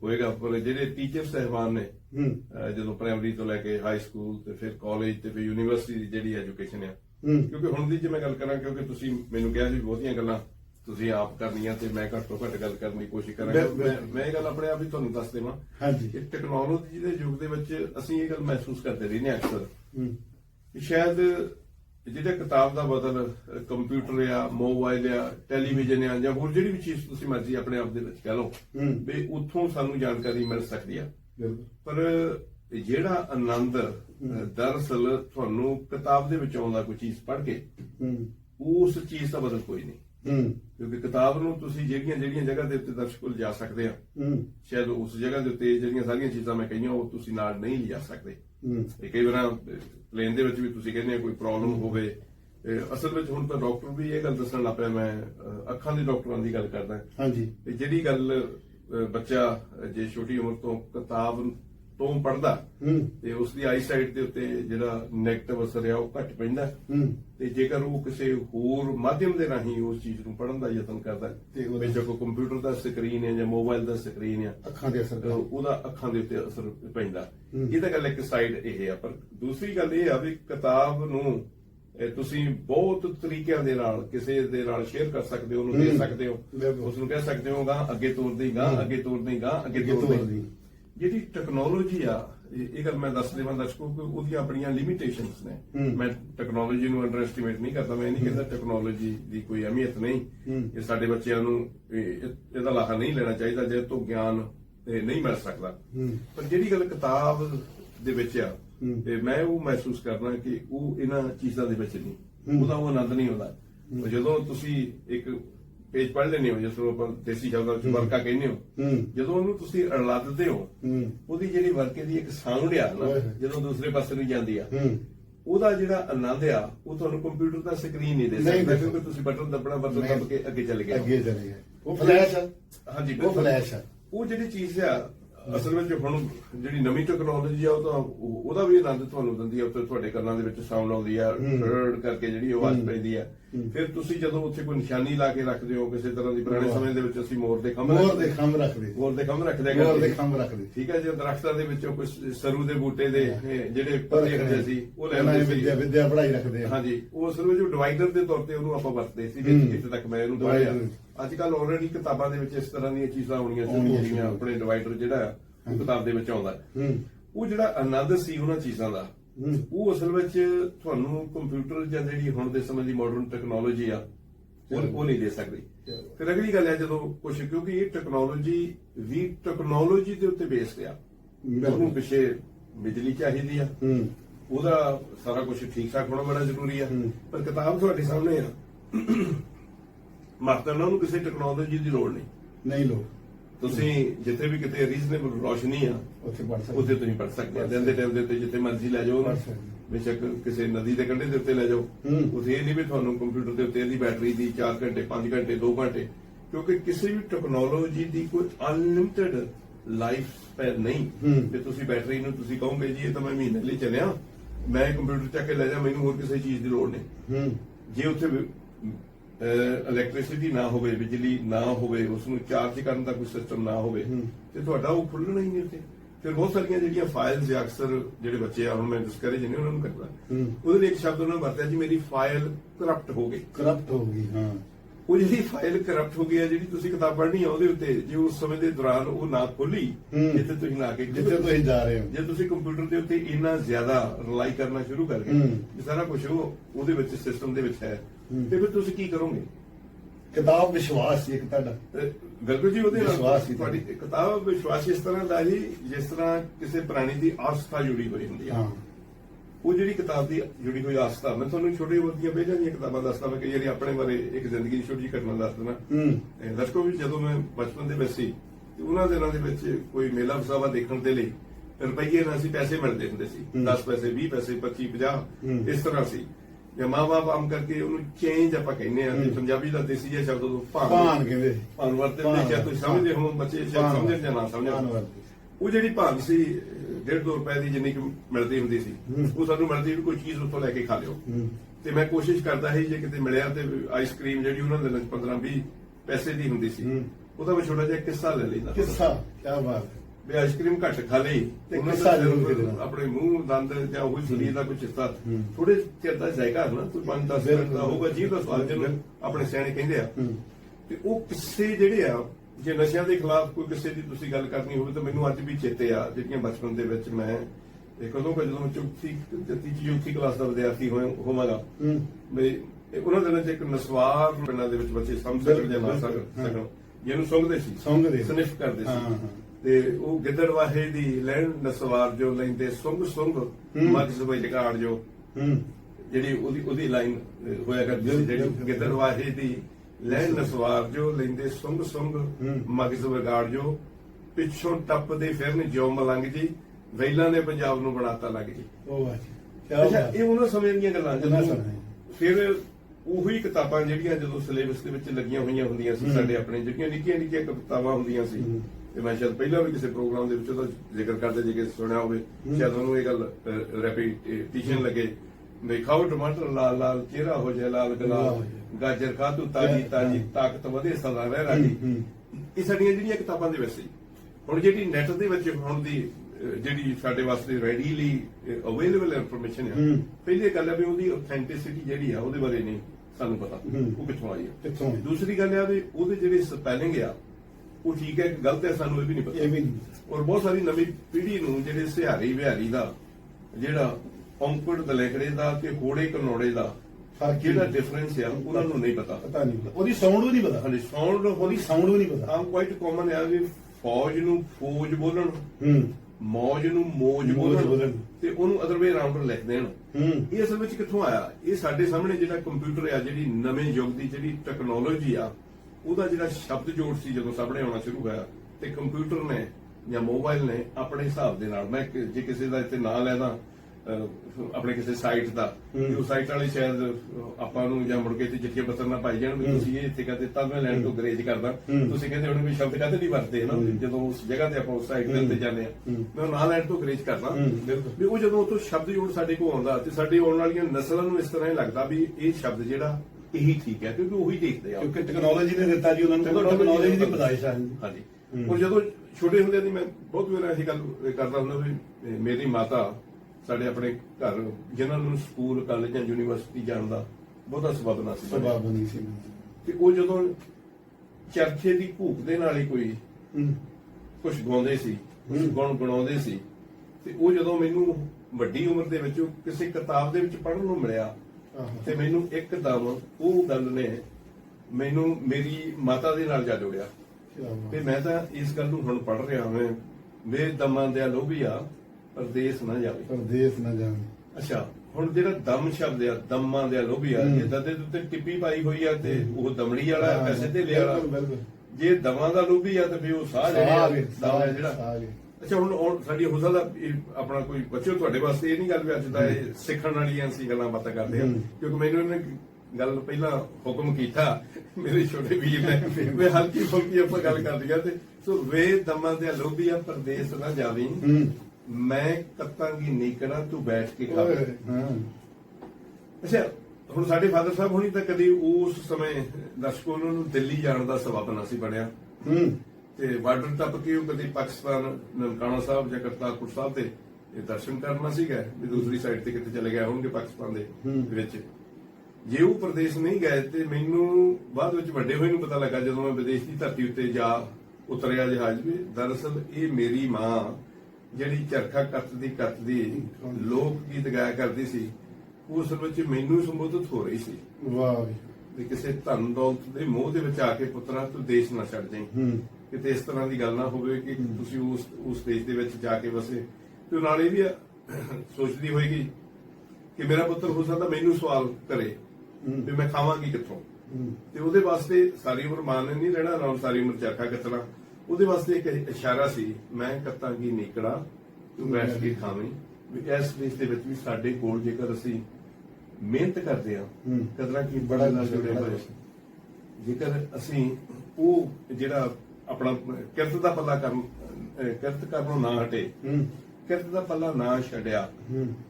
ਹੋਏਗਾ ਪਰ ਜਿਹੜੇ ਟੀਚਰ ਸਹਿਬਾਨ ਨੇ ਜਦੋਂ ਪ੍ਰਾਇਮਰੀ ਤੋਂ ਲੈ ਕੇ ਹਾਈ ਸਕੂਲ ਤੇ ਫਿਰ ਕਾਲਜ ਤੇ ਫਿਰ ਯੂਨੀਵਰਸਿਟੀ ਦੀ ਜਿਹੜੀ ਐਜੂਕੇਸ਼ਨ ਆ ਹੂੰ। ਕਿਉਂਕਿ ਹੁਣ ਦੀ ਜੇ ਮੈਂ ਗੱਲ ਕਰਾਂ ਕਿਉਂਕਿ ਤੁਸੀਂ ਮੈਨੂੰ ਕਿਹਾ ਸੀ ਬਹੁਤੀਆਂ ਗੱਲਾਂ ਤੁਸੀਂ ਆਪ ਕਰਨੀਆਂ ਤੇ ਮੈਂ ਘੱਟ ਤੋਂ ਘੱਟ ਗੱਲ ਕਰਨ ਦੀ ਕੋਸ਼ਿਸ਼ ਕਰਾਂਗਾ। ਬਿਲ- ਮੈਂ ਮੈਂ ਇਹ ਗੱਲ ਆਪਣੇ ਆਪ ਹੀ ਤੁਹਾਨੂੰ ਦੱਸ ਦੇਵਾਂ ਹਾਂਜੀ। ਕਿ ਟੈਕਨੋਲੋਜੀ ਦੇ ਯੁੱਗ ਦੇ ਵਿੱਚ ਅਸੀਂ ਇਹ ਗੱਲ ਮਹਿਸੂਸ ਕਰਦੇ ਰਹਿੰਦੇ ਹਾਂ ਅਕਸਰ। ਹੂੰ। ਕਿ ਸ਼ਾਇਦ ਜਿਹੜਾ ਕਿਤਾਬ ਦਾ ਬਦਲ ਕੰਪਿਊਟਰ ਆ ਮੋਬਾਈਲ ਆ ਟੈਲੀਵਿਜ਼ਨ ਆ ਜਾਂ ਹੋਰ ਜਿਹੜੀ ਵੀ ਚੀਜ਼ ਤੁਸੀਂ ਮਰਜ਼ੀ ਆਪਣੇ ਆਪ ਦੇ ਵਿੱਚ ਕਹ ਲਓ ਹੂੰ। ਵੀ ਉੱਥੋਂ ਸਾਨੂੰ ਜਾਣਕਾਰੀ ਮਿਲ ਸਕਦੀ ਆ। ਬਿਲਕੁਲ। ਪਰ ਜਿਹੜਾ ਆਨੰਦ ਅਹ, ਦਰਅਸਲ ਤੁਹਾਨੂੰ ਕਿਤਾਬ ਦੇ ਵਿੱਚ ਆਉਂਦਾ ਕੋਈ ਚੀਜ਼ ਪੜ੍ਹ ਕੇ ਉਸ ਚੀਜ਼ ਦਾ ਬਦਲ ਕੋਈ ਨਹੀਂ। ਕਿਉਂਕਿ ਕਿਤਾਬ ਨੂੰ ਤੁਸੀਂ ਜਿਹੜੀਆਂ ਜਿਹੜੀਆਂ ਜਗ੍ਹਾ ਦੇ ਉੱਤੇ ਦਰਸ਼ਕ ਕੋਲ ਜਾ ਸਕਦੇ ਆ ਸ਼ਾਇਦ ਉਸ ਜਗ੍ਹਾ ਦੇ ਉੱਤੇ ਜਿਹੜੀਆਂ ਸਾਰੀਆਂ ਚੀਜ਼ਾਂ ਮੈਂ ਕਹੀਆਂ ਉਹ ਤੁਸੀਂ ਨਾਲ ਨਹੀਂ ਲਿਜਾ ਸਕਦੇ। ਇਹ ਕਈ ਵਾਰ ਪਲੇਨ ਦੇ ਵਿੱਚ ਵੀ ਤੁਸੀਂ ਕਹਿੰਦੇ ਆ ਕੋਈ ਪ੍ਰੋਬਲਮ ਹੋਵੇ। ਅਸਲ ਵਿੱਚ ਹੁਣ ਤਾਂ ਡਾਕਟਰ ਵੀ ਇਹ ਗੱਲ ਦੱਸਣ ਲੱਗ ਪਿਆ ਮੈਂ ਅੱਖਾਂ ਦੇ ਡਾਕਟਰਾਂ ਦੀ ਗੱਲ ਕਰਦਾ। ਹਾਂਜੀ। ਤੇ ਜਿਹੜੀ ਗੱਲ ਬੱਚਾ ਜੇ ਛੋਟੀ ਉਮਰ ਤੋਂ ਕਿਤਾਬ ਤੋਂ ਪੜਦਾ ਹੂੰ ਤੇ ਉਸ ਦੀ ਆਈ ਸਾਈਟ ਦੇ ਉੱਤੇ ਜਿਹੜਾ 네ਗੇਟਿਵ ਅਸਰ ਆ ਉਹ ਘਟ ਪੈਂਦਾ ਹੂੰ ਤੇ ਜੇਕਰ ਉਹ ਕਿਸੇ ਹੋਰ ਮਾਧਿਅਮ ਦੇ ਰਾਹੀਂ ਉਸ ਚੀਜ਼ ਨੂੰ ਪੜਨ ਦਾ ਯਤਨ ਕਰਦਾ ਤੇ ਵਿੱਚ ਕੋਈ ਕੰਪਿਊਟਰ ਦਾ ਸਕਰੀਨ ਹੈ ਜਾਂ ਮੋਬਾਈਲ ਦਾ ਸਕਰੀਨ ਹੈ ਅੱਖਾਂ ਦੇ ਅਸਰ ਉਹਦਾ ਅੱਖਾਂ ਦੇ ਉੱਤੇ ਅਸਰ ਪੈਂਦਾ। ਇਹ ਤਾਂ ਗੱਲ ਇੱਕ ਸਾਈਡ ਇਹ ਆ ਪਰ ਦੂਸਰੀ ਗੱਲ ਇਹ ਆ ਵੀ ਕਿਤਾਬ ਨੂੰ ਇਹ ਤੁਸੀਂ ਬਹੁਤ ਤਰੀਕਿਆਂ ਦੇ ਨਾਲ ਕਿਸੇ ਦੇ ਨਾਲ ਸ਼ੇਅਰ ਕਰ ਸਕਦੇ ਹੋ ਉਹਨੂੰ ਦੇ। ਸਕਦੇ ਹੋ। ਉਸ ਨੂੰ ਕਹਿ ਸਕਦੇ ਹੋ ਗਾ ਅੱਗੇ ਤੋਰਦੇ ਗਾ ਹੂੰ। ਅੱਗੇ ਤੋਰਦੇ ਗਾ ਅੱਗੇ ਤੋਰਦੇ ਤੋਰਦੀ। ਜਿਹੜੀ ਟੈਕਨੋਲੋਜੀ ਆ ਇਹ ਇਹ ਗੱਲ ਮੈਂ ਦੱਸ ਦੇਵਾਂ ਦਰਸ਼ਕੋ ਕਿ ਉਹਦੀਆਂ ਆਪਣੀਆਂ ਲਿਮਿਟੇਸ਼ਨਸ ਨੇ। ਮੈਂ ਟੈਕਨੋਲੋਜੀ ਨੂੰ ਅੰਡਰ ਐਸਟੀਮੇਟ ਨਹੀਂ ਕਰਦਾ ਮੈਂ ਇਹ ਨਹੀਂ ਕਹਿੰਦਾ ਟੈਕਨੋਲੋਜੀ ਦੀ ਕੋਈ ਅਹਿਮੀਅਤ ਨਹੀਂ। ਇਹ ਸਾਡੇ ਬੱਚਿਆਂ ਨੂੰ ਇਹ- ਇਹ- ਇਹਦਾ ਲਾਹਾ ਨਹੀਂ ਲੈਣਾ ਚਾਹੀਦਾ ਜੇ ਤੋਂ ਗਿਆਨ ਨਹੀਂ ਮਿਲ ਸਕਦਾ ਪਰ ਜਿਹੜੀ ਗੱਲ ਕਿਤਾਬ ਦੇ ਵਿੱਚ ਆ। ਤੇ ਮੈਂ ਉਹ ਮਹਿਸੂਸ ਕਰਨਾ ਕਿ ਉਹ ਇਹਨਾਂ ਚੀਜ਼ਾਂ ਦੇ ਵਿੱਚ ਨਹੀਂ। ਉਹਦਾ ਉਹ ਆਨੰਦ ਨਹੀਂ ਹੁੰਦਾ ਜਦੋਂ ਤੁਸੀਂ ਇੱਕ ਪੇਜ ਪੜ੍ਹ ਲੈਂਦੇ ਹੋ ਜਿਸ ਨੂੰ ਆਪਾਂ ਦੇਸੀ ਸ਼ਬਦਾਂ ਵਿੱਚ ਵਰਕਾ ਕਹਿੰਦੇ ਹੋ ਹੂੰ ਜਦੋਂ ਉਹਨੂੰ ਤੁਸੀਂ ਅੜਲੱਦਦੇ ਹੋ ਹੂੰ ਉਹਦੀ ਜਿਹੜੀ ਵਰਕੇ ਦੀ ਇੱਕ ਸਾਊਂਡ ਆ ਨਾ ਓਏ। ਜਦੋਂ ਦੂਸਰੇ ਪਾਸੇ ਨੂੰ ਜਾਂਦੀ ਆ ਹੂੰ ਉਹਦਾ ਜਿਹੜਾ ਆਨੰਦ ਆ ਉਹ ਤੁਹਾਨੂੰ ਕੰਪਿਊਟਰ ਦਾ ਸਕਰੀਨ ਨਹੀਂ ਦੇ ਨਹੀਂ ਸਕਦਾ ਦੇ ਕਿਉਂਕਿ ਤੁਸੀਂ ਬਟਨ ਦੱਬਣਾ ਬਟਨ ਨਹੀਂ। ਦੱਬ ਕੇ ਅੱਗੇ ਚੱਲ ਗਏ। ਅੱਗੇ ਚਲੇ ਗਏ ਉਹ ਫਲੈਸ਼ ਆ ਹਾਂਜੀ ਉਹ ਬਿਲਕੁਲ। ਫਲੈਸ਼ ਆ ਉਹ ਜਿਹੜੀ ਚੀਜ਼ ਆ ਅਸਲ ਵਿੱਚ ਹੁਣ ਜਿਹੜੀ ਨਵੀਂ ਟੈਕਨੋਲੋਜੀ ਆ ਉਹ ਤਾਂ ਉਹ- ਉਹਦਾ ਵੀ ਆਨੰਦ ਤੁਹਾਨੂੰ ਦਿੰਦੀ ਆ ਉੱਤੇ ਤੁਹਾਡੇ ਕੰਨਾਂ ਦੇ ਵਿੱਚ ਸਾਊਂਡ ਆਉਂਦੀ ਆ। ਰੜ ਕਰਕੇ ਜਿਹੜੀ ਆਵਾਜ਼। ਪੈਂਦੀ ਆ। ਫਿਰ ਤੁਸੀਂ ਜਦੋਂ ਉੱਥੇ ਕੋਈ ਨਿਸ਼ਾਨੀ ਲਾ ਕੇ ਰੱਖਦੇ ਹੋ ਕਿਸੇ ਤਰ੍ਹਾਂ ਦੀ ਪੁਰਾਣੇ। ਸਮੇਂ ਦੇ ਵਿੱਚ ਅਸੀਂ ਮੋਰ ਦੇ ਖੰਭ ਮੋਰ ਦੇ ਖੰਭ ਰੱਖਦੇ ਮੋਰ ਦੇ ਖੰਭ ਰੱਖਦੇ ਮੋਰ ਦੇ। ਖੰਭ ਰੱਖਦੇ ਠੀਕ ਹੈ ਜੇ ਦਰਖਤਾਂ ਦੇ ਵਿੱਚੋਂ ਕੁਝ ਸਰੂ ਦੇ ਬੂਟੇ ਦੇ ਜਿਹੜੇ ਪੱਤੇ ਹੁੰਦੇ ਸੀ ਉਹ ਲੈਂਦੇ ਵਿਦਿਆ ਸੀ ਵਿਦਿਆ ਪੜਾਈ ਰੱਖਦੇ ਆ ਹਾਂਜੀ ਉਹ ਅਸਲ ਵਿੱਚ ਡਿਵਾਈਡਰ ਦੇ ਤੌਰ ਤੇ ਉਹਨੂੰ ਆਪਾਂ ਵਰਤਦੇ ਸੀ। ਵਿੱਚ ਇੱਥੇ ਤੱਕ ਮੈਂ ਇਹਨੂੰ Divider। ਅੱਜ ਕੱਲ ਆਲਰੇਡੀ ਕਿਤਾਬਾਂ ਦੇ ਵਿੱਚ ਇਸ ਤਰ੍ਹਾਂ ਦੀਆਂ ਚੀਜ਼ਾਂ ਆਉਣੀਆਂ ਸ਼ੁਰੂ ਹੋ ਗਈਆਂ। ਆਪਣੇ ਡਿਵਾਈਡਰ ਜਿਹੜਾ ਉਹ ਕਿਤਾਬ ਦੇ ਵਿੱਚ ਆਉਂਦਾ ਹੈ। ਉਹ ਜਿਹੜਾ ਆਨੰਦ ਸੀ ਉਹਨਾਂ ਚੀਜ਼ਾਂ ਦਾ। ਉਹ ਅਸਲ ਵਿੱਚ ਤੁਹਾਨੂੰ ਕੰਪਿਊਟਰ ਜਾਂ ਜਿਹੜੀ ਹੁਣ ਦੇ ਸਮੇਂ ਦੀ ਮਾਡਰਨ ਟੈਕਨੋਲੋਜੀ ਆ ਉਹ ਨਹੀਂ ਦੇ ਸਕਦੀ। ਫਿਰ ਅਗਲੀ ਗੱਲ ਹੈ ਜਦੋਂ ਕੁਝ ਕਿਉਂਕਿ ਇਹ ਟੈਕਨੋਲੋਜੀ ਵੀ ਟੈਕਨੋਲੋਜੀ ਦੇ ਉੱਤੇ ਬੇਸਡ ਆ। ਉਹਨੂੰ ਪਿੱਛੇ ਬਿਜਲੀ ਚਾਹੀਦੀ ਆ ਉਹਦਾ ਸਾਰਾ ਕੁਝ ਠੀਕ ਠਾਕ ਹੋਣਾ ਬੜਾ ਜ਼ਰੂਰੀ ਆ। ਪਰ ਕਿਤਾਬ ਤੁਹਾਡੇ ਸਾਹਮਣੇ ਆ ਮਤਲਬ ਉਹਨੂੰ ਕਿਸੇ ਟੈਕਨੋਲੋਜੀ ਦੀ ਲੋੜ ਨਹੀਂ। ਨਹੀਂ ਲੋ ਤੁਸੀਂ ਜਿੱਥੇ ਵੀ ਕਿਤੇ ਰੀਜ਼ਨੇਬਲ ਰੋਸ਼ਨੀ ਆ ਉੱਥੇ ਪੜ ਸਕਦੇ। ਉੱਥੇ ਤੁਸੀਂ ਪੜ ਸਕਦੇ ਆ। ਦਿਨ ਦੇ ਟਾਈਮ ਦੇ ਉੱਤੇ ਜਿੱਥੇ ਮਰਜ਼ੀ ਲੈ ਜਾਓ। ਬੇਸ਼ੱਕ ਕਿਸੇ ਨਦੀ ਦੇ ਕੰਢੇ ਦੇ ਉੱਤੇ ਲੈ ਜਾਓ। ਉੱਥੇ ਇਹ ਨਹੀਂ ਵੀ ਤੁਹਾਨੂੰ ਕੰਪਿਊਟਰ ਦੇ ਉੱਤੇ ਇਹਦੀ ਬੈਟਰੀ ਦੀ 4 ਘੰਟੇ 5 ਘੰਟੇ 2 ਘੰਟੇ ਕਿਉਂਕਿ ਕਿਸੇ ਵੀ ਟੈਕਨੋਲੋਜੀ ਦੀ ਕੋਈ ਅਨਲਿਮਿਟਿਡ ਲਾਈਫ ਸਪੈਨ ਨਹੀਂ। ਤੇ ਤੁਸੀਂ ਬੈਟਰੀ ਨੂੰ ਤੁਸੀਂ ਕਹੋਗੇ ਜੀ ਇਹ ਤਾਂ ਮੈਂ ਮਹੀਨੇ ਲਈ ਚੱਲਿਆ। ਮੈਂ ਕੰਪਿਊਟਰ ਚੱਕ ਕੇ ਲੈ ਜਾ ਮੈਨੂੰ ਹੋਰ ਕਿਸੇ ਚੀਜ਼ ਦੀ ਲੋੜ ਨਹੀਂ। ਜੇ ਉੱਥੇ ਇਲੈਕਟ੍ਰਿਸਿਟੀ ਨਾ ਹੋਵੇ ਬਿਜਲੀ ਨਾ ਹੋਵੇ ਉਸ ਨੂੰ ਚਾਰਜ ਕਰਨ ਦਾ ਕੋਈ ਸਿਸਟਮ ਨਾ ਹੋਵੇ। ਤੇ ਤੁਹਾਡਾ ਉਹ ਖੁੱਲਣਾ ਹੀ ਨਹੀਂ ਉੱਥੇ ਫਿਰ ਬਹੁਤ ਸਾਰੀਆਂ ਜਿਹੜੀਆਂ ਫਾਈਲਸ ਜਾਂ ਅਕਸਰ ਜਿਹੜੇ ਬੱਚੇ ਆ ਹੁਣ ਮੈਂ ਡਿਸਕਰੇਜ ਨਹੀਂ ਉਹਨਾਂ ਨੂੰ ਕਰਦਾ। ਉਹਦੇ ਲਈ ਇੱਕ ਸ਼ਬਦ ਉਹਨਾਂ ਵਰਤਿਆ ਜੀ ਮੇਰੀ ਫਾਈਲ ਕਰਪਟ ਹੋ ਗਈ ਕਰਪਟ ਹੋ ਗਈ ਹਾਂ ਉਹ ਜਿਹੜੀ ਫਾਈਲ ਕਰਪਟ ਹੋ ਗਈ ਹੈ ਜਿਹੜੀ ਤੁਸੀਂ ਕਿਤਾਬ ਪੜ੍ਹਨੀ ਆ ਉਹਦੇ ਉੱਤੇ ਜੇ ਉਸ ਸਮੇਂ ਦੇ ਦੌਰਾਨ ਉਹ ਨਾ ਖੋਲੀ। ਜਿੱਥੇ ਤੁਸੀਂ ਨਾ ਕੇ ਜਿੱਥੇ ਤੁਸੀਂ ਜਾ ਰਹੇ ਹੋ ਜੇ ਤੁਸੀਂ ਕੰਪਿਊਟਰ ਦੇ ਉੱਤੇ ਇੰਨਾ ਜ਼ਿਆਦਾ ਰਿਲਾਈ ਕਰਨਾ ਸ਼ੁਰੂ ਕਰ ਗਏ ਸਾਰਾ ਕੁਝ ਉਹ ਉਹਦੇ ਵਿੱਚ ਸਿਸਟਮ ਦੇ ਵਿੱਚ ਹੂੰ। ਤੇ ਫਿਰ ਤੁਸੀਂ ਕੀ ਕਰੋਗੇ? ਕਿਤਾਬ ਵਿਸ਼ਵਾਸ ਸੀ ਇੱਕ ਤੁਹਾਡਾ। ਗਲਗੂ ਜੀ ਉਹਦੇ ਵਿਸ਼ਵਾਸ ਹੀ ਨਾਲ ਤੁਹਾਡੀ ਕਿਤਾਬ ਵਿਸ਼ਵਾਸ ਇਸ ਤਰ੍ਹਾਂ ਦਾ ਜੀ ਜਿਸ ਤਰ੍ਹਾਂ ਕਿਸੇ ਪ੍ਰਾਣੀ ਦੀ ਆਸਥਾ ਜੁੜੀ ਹੋਈ ਹੁੰਦੀ ਹੈ ਹਾਂ। ਉਹ ਜਿਹੜੀ ਕਿਤਾਬ ਦੀ ਜੁੜੀ ਹੋਈ ਆਸਥਾ ਮੈਂ ਤੁਹਾਨੂੰ ਛੋਟੀ ਉਮਰ ਦੀਆਂ ਪਹਿਲਾਂ ਦੀਆਂ ਕਿਤਾਬਾਂ ਦੱਸਦਾ ਮੈਂ ਕਈ ਵਾਰੀ ਆਪਣੇ ਬਾਰੇ ਇੱਕ ਜ਼ਿੰਦਗੀ ਦੀ ਛੋਟੀ ਜਿਹੀ ਘਟਨਾ ਦੱਸ ਦਿੰਦਾ। ਹੂੰ। ਇਹ ਦਰਸ਼ਕੋ ਵੀ ਜਦੋਂ ਮੈਂ ਬਚਪਨ ਦੇ ਵਿੱਚ ਸੀ ਤੇ ਉਹਨਾਂ ਦਿਨਾਂ ਦੇ ਵਿੱਚ ਕੋਈ ਮੇਲਾ ਵਸਾਵਾ ਦੇਖਣ ਦੇ ਲਈ ਰੁਪਈਏ ਨਾਲ ਅਸੀਂ ਪੈਸੇ ਮਿਲਦੇ ਹੁੰਦੇ ਸੀ। ਹੂੰ। 10 ਪੈਸੇ 20 ਪੈਸੇ 25 50 ਹੂੰ। ਇਸ ਤਰ੍ਹਾਂ ਸੀ। ਜਾਂ ਮਾਂ-ਬਾਪ ਆਮ ਕਰਕੇ ਉਹਨੂੰ ਚੇਂਜ ਆਪਾਂ ਕਹਿੰਦੇ ਆ। ਪੰਜਾਬੀ ਦਾ ਦੇਸੀ ਜਿਹਾ ਸ਼ਬਦ ਉਹ ਭਾਨ ਕਹਿੰਦੇ। ਸੀ। ਭਾਨ ਵਰਤੇ ਭਾਨ ਤੇ ਜਾਂ ਤੁਸੀਂ ਸਮਝਦੇ ਹੋ ਬੱਚੇ ਸ਼ਾਇਦ ਭਾਨ ਸਮਝਣ ਜਾਂ ਨਾ ਭਾਨ ਸਮਝਣ ਵਰਤੇ। ਉਹ ਜਿਹੜੀ ਭਾਨ ਸੀ ਡੇਢ ਦੋ ਰੁਪਏ ਦੀ ਜਿੰਨੀ ਕੁ ਮਿਲਦੀ ਹੁੰਦੀ ਸੀ ਉਹ ਸਾਨੂੰ ਮਿਲਦੀ ਵੀ ਕੋਈ ਚੀਜ਼ ਉੱਥੋਂ ਲੈ ਕੇ ਖਾ ਲਿਓ। ਤੇ ਮੈਂ ਕੋਸ਼ਿਸ਼ ਕਰਦਾ ਸੀ ਜੇ ਕਿਤੇ ਮਿਲਿਆ ਤੇ ਆਈਸਕ੍ਰੀਮ ਜਿਹੜੀ ਉਹਨਾਂ ਦੇ ਵਿੱਚ 15 20 ਪੈਸੇ ਦੀ ਹੁੰਦੀ ਸੀ। ਉਹਦਾ ਮੈਂ ਛੋਟਾ ਜਿਹਾ ਕਿੱਸਾ ਲੈ ਲੈਂਦਾ ਕਿੱਸਾ? ਕੀ ਬਾਤ ਹੈ। ਵੀ ਆਈਸਕ੍ਰੀਮ ਘੱਟ ਖਾ ਲਈ ਤੇ ਕਿੱਸਾ ਜ਼ਰੂਰ। ਆਪਣੇ ਮੂੰਹ ਦੰਦ ਜਾਂ ਉਹ ਸਰੀਰ ਦਾ ਕੋਈ ਹਿੱਸਾ। ਥੋੜੇ ਚਿਰ ਦਾ ਜਾਇਕਾ ਨਾ ਕੋਈ 5-10 ਮਿੰਟ ਦਾ। ਹੋਊਗਾ ਜੀਵ ਦਾ ਸਵਾਦ ਜਿਹਨੂੰ ਆਪਣੇ ਸਿਆਣੇ ਕਹਿੰਦੇ ਆ। ਤੇ ਉਹ ਕਿੱਸੇ ਜਿਹੜੇ ਆ ਜੇ ਨਸ਼ਿਆਂ ਦੇ ਖਿਲਾਫ ਕੋਈ ਕਿਸੇ ਦੀ ਤੁਸੀਂ ਗੱਲ ਕਰਨੀ ਹੋਵੇ ਤਾਂ ਮੈਨੂੰ ਅੱਜ ਵੀ ਚੇਤੇ ਆ ਜਿਹੜੀਆਂ ਬਚਪਨ ਦੇ ਵਿੱਚ ਮੈਂ ਇਹ ਕਦੋਂ ਕਿ ਜਦੋਂ ਮੈਂ ਚੌਥੀ ਤੀਜੀ ਚੌਥੀ ਕਲਾਸ ਦਾ ਵਿਦਿਆਰਥੀ ਹੋਇਆ ਹੋਵਾਂਗਾ ਇਹ ਉਹਨਾਂ ਦਿਨਾਂ 'ਚ ਇੱਕ ਨਸਵਾਰ ਪਿੰਡਾਂ ਦੇ ਵਿੱਚ ਬੱਚੇ ਸਮਝ ਸਕਣ ਜਾਂ ਨਾ ਸਕਣ ਜਿਹਨੂੰ ਸੁੰਘਦੇ ਸੀ ਸੁੰਘਦੇ। ਸਨਿਫ ਕਰਦੇ ਸੀ। ਤੇ ਉਹ ਗਿੱਦੜਵਾਹੇ ਦੀ ਲੈਣ ਨਸਵਾਰ ਜੋ ਲੈਂਦੇ ਸੁੰਘ ਸੁੰਘ ਮਗਜ਼ ਵਿੱਚ ਕਾੜ ਜੋ। ਜਿਹੜੀ ਉਹਦੀ ਉਹਦੀ ਲਾਈਨ ਹੋਇਆ ਕਰਦੀ ਸੀ ਜਿਹੜੀ ਬਿਲਕੁਲ। ਗਿੱਦੜਵਾਹੇ ਦੀ ਲੈਣ ਨਸਵਾਰ ਜੋ ਲੈਂਦੇ ਸੁੰਘ ਸੁੰਘ ਮਗਜ਼ ਵਿਗਾੜ ਜੋ। ਪਿੱਛੋਂ ਟੱਪਦੇ ਫਿਰਨ ਜੋ ਮਲੰਗ ਜੀ ਵੈਲਾਂ ਨੇ ਪੰਜਾਬ ਨੂੰ ਬਣਾਤਾ ਲੱਗ ਜੀ। ਉਹ ਵਾਹ ਅੱਛਾ ਇਹ ਉਹਨਾਂ ਸਮੇਂ ਦੀਆਂ ਗੱਲਾਂ ਜਦੋਂ। ਫਿਰ ਉਹੀ ਕਿਤਾਬਾਂ ਜਿਹੜੀਆਂ ਜਦੋਂ ਸਿਲੇਬਸ ਦੇ ਵਿੱਚ ਲੱਗੀਆਂ ਹੋਈਆਂ ਹੁੰਦੀਆਂ ਸੀ ਸਾਡੇ ਆਪਣੇ ਜਿਹੜੀਆਂ ਨਿੱਕੀਆਂ ਨਿੱਕੀਆਂ ਕਿਤਾਬਾਂ ਹੁੰਦੀਆਂ ਸੀ ਤੇ ਮੈਂ ਸ਼ਾਇਦ ਪਹਿਲਾਂ ਵੀ ਕਿਸੇ ਪ੍ਰੋਗਰਾਮ ਦੇ ਵਿੱਚ ਉਹਦਾ ਜ਼ਿਕਰ ਕਰਦੇ ਜੇ ਕਿ ਸੁਣਿਆ ਹੋਵੇ ਸ਼ਾਇਦ ਉਹਨੂੰ ਇਹ ਗੱਲ ਰੈਪੀਟੀਸ਼ਨ ਲੱਗੇ ਵੀ ਖਾਓ ਟਮਾਟਰ ਲਾਲ ਲਾਲ ਚਿਹਰਾ ਹੋ ਜਾਏ ਲਾਲ ਜੀ। ਗਾਜਰ ਖਾ ਤੂੰ ਤਾਜੀ ਤਾਜੀ ਤਾਕਤ ਵਧੇ ਸਦਾ ਰਹਿ ਰਾਜੀ ਇਹ ਸਾਡੀਆਂ ਜਿਹੜੀਆਂ ਕਿਤਾਬਾਂ ਦੇ ਵਿੱਚ ਸੀ ਹੁਣ ਜਿਹੜੀ ਨੈਟ ਦੇ ਵਿੱਚ ਹੁਣ ਦੀ ਜਿਹੜੀ ਸਾਡੇ ਵਾਸਤੇ ਰੈਡੀਲੀ ਅਵੇਲੇਬਲ ਇਨਫੋਰਮੇਸ਼ਨ ਹੈ। ਪਹਿਲੀ ਗੱਲ ਹੈ ਵੀ ਉਹਦੀ ਆਥੈਂਟਿਸਿਟੀ ਜਿਹੜੀ ਆ ਉਹਦੇ ਬਾਰੇ ਨਹੀਂ ਸਾਨੂੰ ਪਤਾ। ਉਹ ਕਿੱਥੋਂ ਆਈ ਹੈ? ਦੂਸਰੀ ਗੱਲ ਹੈ ਉਹਦੇ ਜਿਹੜੇ ਸਪੈਲਿੰਗ ਆ ਉਹ ਠੀਕ ਹੈ ਕਿ ਗਲਤ ਹੈ ਸਾਨੂੰ ਇਹ ਵੀ ਨਹੀਂ ਪਤਾ ਇਹ ਵੀ ਨਹੀਂ। ਔਰ ਬਹੁਤ ਸਾਰੀ ਨਵੀਂ ਪੀੜ੍ਹੀ ਨੂੰ ਜਿਹੜੇ ਸਿਹਾਰੀ ਬਿਹਾਰੀ ਦਾ ਜਿਹੜਾ ਔਂਕੜ ਦਲੇਖੜੇ ਦਾ ਤੇ ਹੋੜੇ ਕਨੋੜੇ ਦਾ ਫ਼ਰਕ ਜਿਹੜਾ ਕੀ? ਡਿਫਰੈਂਸ ਆ ਉਹਨਾਂ ਨੂੰ ਨਹੀਂ ਪਤਾ ਪਤਾ ਨਹੀਂ। ਉਹਦੀ ਸਾਊਂਡ ਵੀ ਨਹੀਂ ਪਤਾ ਹਾਂਜੀ ਸਾਊਂਡ ਉਹਦੀ ਸਾਊਂਡ ਵੀ ਨਹੀਂ ਪਤਾ ਆਮ ਕੁਆਇਟ ਕਾਮਨ ਹੈ ਵੀ ਫੌਜ ਨੂੰ ਫੌਜ ਬੋਲਣ ਹੂੰ ਮੌਜ ਨੂੰ ਮੋਜ ਮੌਜ ਬੋਲਣ ਬੋਲਣ। ਤੇ ਉਹਨੂੰ ਅਦਰ ਵੇ ਰਾਉਂਡ ਲਿਖ ਦੇਣ ਹੂੰ ਇਹ ਅਸਲ ਵਿੱਚ ਕਿੱਥੋਂ ਆਇਆ ਇਹ ਸਾਡੇ ਸਾਹਮਣੇ ਜਿਹੜਾ ਕੰਪਿਊਟਰ ਆ ਜਿਹੜੀ ਨਵੇਂ ਯੁੱਗ ਦੀ ਜਿਹੜੀ ਟੈਕਨੋਲੋਜੀ ਆ ਉਹਦਾ ਜਿਹੜਾ ਸ਼ਬਦ ਜੋੜ ਸੀ ਜਦੋਂ ਸਾਹਮਣੇ ਆਉਣਾ ਸ਼ੁਰੂ ਹੋਇਆ ਤੇ ਕੰਪਿਊਟਰ ਨੇ ਜਾਂ ਮੋਬਾਈਲ ਨੇ ਆਪਣੇ ਹਿਸਾਬ ਦੇ ਨਾਲ ਮੈਂ ਜੇ ਕਿਸੇ ਦਾ ਇੱਥੇ ਨਾਂ ਲੈਦਾ ਆਪਣੇ ਕਿਸੇ ਸਾਈਟ ਦਾ ਉਹ ਸਾਈਟ ਵਾਲੇ ਸ਼ਾਇਦ ਆਪਾਂ ਨੂੰ ਜਾਂ ਮੁੜ ਕੇ ਤੇ ਚਿੱਠੀਆਂ ਪੱਤਰ ਨਾ ਪਾਈ ਜਾਣ ਵੀ। ਤੁਸੀਂ ਇਹ ਇੱਥੇ ਕਹਿੰਦੇ ਤਾਂ ਮੈਂ ਲੈਣ ਤੋਂ ਗਰੇਜ ਕਰਦਾ। ਤੁਸੀਂ ਕਹਿੰਦੇ ਹੁਣ ਵੀ ਸ਼ਬਦ ਕਾਹਤੇ ਨਹੀਂ ਵਰਤੇ ਨਾ। ਜਦੋਂ ਉਸ ਜਗ੍ਹਾ ਤੇ ਆਪਾਂ ਉਸ ਸਾਈਟ ਦੇ ਉੱਤੇ ਜਾਂਦੇ ਆ। ਮੈਂ ਨਾਂ ਲੈਣ ਤੋਂ ਗਰੇਜ ਕਰਦਾ। ਵੀ ਉਹ ਜਦੋਂ ਉਤੋਂ ਸ਼ਬਦ ਜੋੜ ਸਾਡੇ ਕੋਲ ਆਉਂਦਾ ਤੇ ਸਾਡੇ ਆਉਣ ਵਾਲੀਆਂ ਨਸਲਾਂ ਨੂੰ ਇਸ ਤਰ੍ਹਾਂ ਹੀ ਲੱਗਦਾ ਵੀ ਇਹ ਸ਼ਬਦ ਜਿਹੜਾ ਇਹੀ ਠੀਕ ਹੈ ਕਿਉਂਕਿ ਉਹੀ ਦੇਖਦੇ ਆ ਕਿਉਂਕਿ ਟੈਕਨੋਲੋਜੀ ਨੇ ਦਿੱਤਾ ਜੀ ਉਹਨਾਂ ਨੂੰ ਟੈਕਨੋਲੋਜੀ ਦੀ ਪਦਾਇਸ਼ ਆ ਹਾਂਜੀ ਹੂੰ। ਔਰ ਜਦੋਂ ਛੋਟੇ ਹੁੰਦੇ ਦੀ ਮੈਂ ਬਹੁਤ ਵਾਰ ਇਹ ਗੱਲ ਕਰਦਾ ਹੁੰਦਾ ਵੀ ਮੇਰੀ ਮਾਤਾ ਸਾਡੇ ਆਪਣੇ ਘਰ ਜਿਨ੍ਹਾਂ ਨੂੰ ਸਕੂਲ ਕਾਲਜ ਜਾਂ ਯੂਨੀਵਰਸਿਟੀ ਜਾਣ ਦਾ ਬਹੁਤਾ ਸਬਬ ਨਾ ਸੀ। ਸਵਾਬ ਬਣੀ ਸੀ ਤੇ ਉਹ ਜਦੋਂ ਚਰਖੇ ਦੀ ਭੂਕ ਦੇ ਨਾਲ ਹੀ ਕੋਈ ਕੁਝ ਗਾਉਂਦੇ ਸੀ ਕੁਝ। ਗੁਣ ਗੁਣਾਉਂਦੇ ਸੀ ਤੇ ਉਹ ਜਦੋਂ ਮੈਨੂੰ ਵੱਡੀ ਉਮਰ ਦੇ ਵਿੱਚ ਕਿਸੇ ਕਿਤਾਬ ਦੇ ਵਿੱਚ ਪੜ੍ਹਨ ਨੂੰ ਮਿਲਿਆ। ਤੇ ਮੈਨੂੰ ਇੱਕਦਮ ਉਹ ਗੱਲ ਨੇ ਮੈਨੂੰ ਮੇਰੀ ਮਾਤਾ ਦੇ ਨਾਲ ਜਾ ਜੋੜਿਆ। ਤੇ ਮੈਂ ਤਾਂ ਇਸ ਗੱਲ ਨੂੰ ਹੁਣ ਪੜ੍ਹ ਰਿਹਾ ਮੈਂ ਵੇ ਦਮਾਂ ਦੇ ਲੋਭੀਆ ਪਰਦੇਸ ਨਾ ਜਾਵੇ। ਪਰਦੇਸ ਨਾ ਜਾਣ ਅੱਛਾ ਹੁਣ ਜਿਹੜਾ ਦਮ ਸ਼ਬਦ ਆ ਦਮਾਂ ਦੇ ਲੋਭੀਆ ਹੂੰ। ਜੇ ਦਦੇ ਦੇ ਉੱਤੇ ਟਿੱਪੀ ਪਾਈ ਹੋਈ ਆ ਤੇ ਉਹ ਦਮੜੀ ਵਾਲਾ ਹੈ, ਪੈਸੇ ਤੇ ਲਿਆ ਵਾਲਾ ਜੇ ਦਮਾਂ ਦਾ ਲੋਭੀ ਆ ਤੇ ਵੀ ਉਹ ਸਾਹ ਜਿਹੜੇ ਦਮ ਹੈ ਜਿਹੜਾ। ਅੱਛਾ ਹੁਣ ਹੁਣ ਸਾਡੀ ਹੋ ਸਕਦਾ ਇਹ ਆਪਣਾ ਕੋਈ ਬੱਚਿਓ ਤੁਹਾਡੇ ਵਾਸਤੇ ਇਹ ਨਹੀਂ ਗੱਲ ਵੀ ਅੱਜ ਦਾ ਇਹ ਸਿੱਖਣ ਵਾਲੀਆਂ ਸੀ ਗੱਲਾਂ ਬਾਤਾਂ ਕਰਦੇ ਆ। ਕਿਉਂਕਿ ਮੈਨੂੰ ਇਹਨੇ ਗੱਲ ਪਹਿਲਾਂ ਹੁਕਮ ਕੀਤਾ ਮੇਰੇ ਛੋਟੇ ਵੀਰ ਨੇ। ਵੀ ਹਲਕੀ ਫੁਲਕੀ ਆਪਾਂ ਗੱਲ ਕਰਦੀਆਂ ਤੇ। ਸੋ ਵੇ ਦਮਾਂ ਦੇ ਲੋਭੀਆ ਪਰਦੇਸ ਨਾ ਜਾਵੀਂ। ਮੈਂ ਕੱਤਾਂਗੀ ਨੀਕੜਾ ਤੂੰ ਬੈਠ ਕੇ ਹਾਂ। ਅੱਛਾ ਹੁਣ ਸਾਡੇ ਫਾਦਰ ਸਾਹਿਬ ਹੁਣੀ ਤਾਂ ਕਦੀ ਉਸ ਸਮੇਂ ਦਰਸ਼ਕੋ ਨੂੰ ਦਿੱਲੀ ਜਾਣ ਦਾ ਸਬਬ ਨਾ ਸੀ ਬਣਿਆ। ਹੂੰ। ਤੇ ਬਾਰਡਰ ਟੱਪ ਕੇ ਉਹ ਕਦੇ ਪਾਕਿਸਤਾਨ ਨਨਕਾਣਾ ਸਾਹਿਬ ਜਾਂ ਕਰਤਾਰਪੁਰ ਸਾਹਿਬ ਤੇ ਇਹ ਦਰਸ਼ਨ ਕਰਨਾ ਸੀਗਾ ਵੀ ਦੂਸਰੀ ਸਾਈਡ ਤੇ ਕਿਤੇ ਚਲੇ ਗਏ ਹੋਣਗੇ ਪਾਕਿਸਤਾਨ ਦੇ। ਵਿੱਚ। ਜੇ ਉਹ ਪ੍ਰਦੇਸ਼ ਨਹੀਂ ਗਏ ਤੇ ਮੈਨੂੰ ਬਾਅਦ ਵਿੱਚ ਵੱਡੇ ਹੋਏ ਨੂੰ ਪਤਾ ਲੱਗਾ ਜਦੋਂ ਮੈਂ ਵਿਦੇਸ਼ ਦੀ ਧਰਤੀ ਉੱਤੇ ਜਾ ਉਤਰਿਆ ਜਹਾਜ਼ ਵੀ ਦਰਅਸਲ ਇਹ ਮੇਰੀ ਮਾਂ ਜਿਹੜੀ ਚਰਖਾ ਕੱਤਦੀ ਕੱਤਦੀ ਲੋਕ ਗੀਤ ਗਾਇਆ ਕਰਦੀ ਸੀ ਉਸ ਵਿੱਚ ਮੈਨੂੰ ਸੰਬੋਧਿਤ ਹੋ ਰਹੀ ਸੀ। ਵਾਹ ਵੀ ਕਿਸੇ ਧਨ ਦੌਲਤ ਦੇ ਮੋਹ ਦੇ ਵਿੱਚ ਆ ਕੇ ਪੁੱਤਰਾ ਤੂੰ ਦੇਸ਼ ਨਾ ਛੱਡ ਜਾਈਂ। ਹੂੰ। ਕਿਤੇ ਇਸ ਤਰ੍ਹਾਂ ਦੀ ਗੱਲ ਨਾ ਹੋਵੇ ਕਿ ਤੁਸੀਂ ਉਸ ਉਸ ਦੇਸ਼ ਦੇ ਵਿੱਚ ਜਾ ਕੇ ਵਸੇ। ਤੇ ਨਾਲ ਇਹ ਵੀ ਸੋਚਦੀ ਹੋਏਗੀ ਕਿ ਮੇਰਾ ਪੁੱਤਰ ਹੋ ਸਕਦਾ ਮੈਨੂੰ ਸਵਾਲ ਕਰੇ। ਵੀ ਮੈਂ ਖਾਵਾਂਗੀ ਕਿੱਥੋਂ? ਤੇ ਉਹਦੇ ਵਾਸਤੇ ਸਾਰੀ ਉਮਰ ਮਾਂ ਨੇ ਨਹੀਂ ਰਹਿਣਾ ਨਾਲ ਸਾਰੀ ਉਮਰ ਚਰਖਾ ਕੱਤਣਾ ਉਹਦੇ ਵਾਸਤੇ ਇੱਕ ਇਸ਼ਾਰਾ ਸੀ ਮੈਂ ਕੱਤਾਂਗੀ ਨੀਕੜਾ ਤੂੰ ਬੈਠ ਕੇ ਖਾਵੇਂ। ਵੀ ਇਸ ਦੇਸ਼ ਦੇ ਵਿੱਚ ਵੀ ਸਾਡੇ ਕੋਲ ਜੇਕਰ ਅਸੀਂ ਮਿਹਨਤ ਕਰਦੇ ਆ ਹੂੰ। ਕਦਰਾਂ ਕੀ ਬੜਾ ਨਾਲ ਜੁੜੇ ਹੋਏ। ਜੇਕਰ ਅਸੀਂ ਉਹ ਜਿਹੜਾ ਆਪਣਾ ਕਿਰਤ ਦਾ ਪੱਲਾ ਕਰਨ ਕਿਰਤ ਕਰਨੋਂ ਨਾ ਹਟੇ। ਕਿਰਤ ਦਾ ਪੱਲਾ ਨਾ ਛੱਡਿਆ।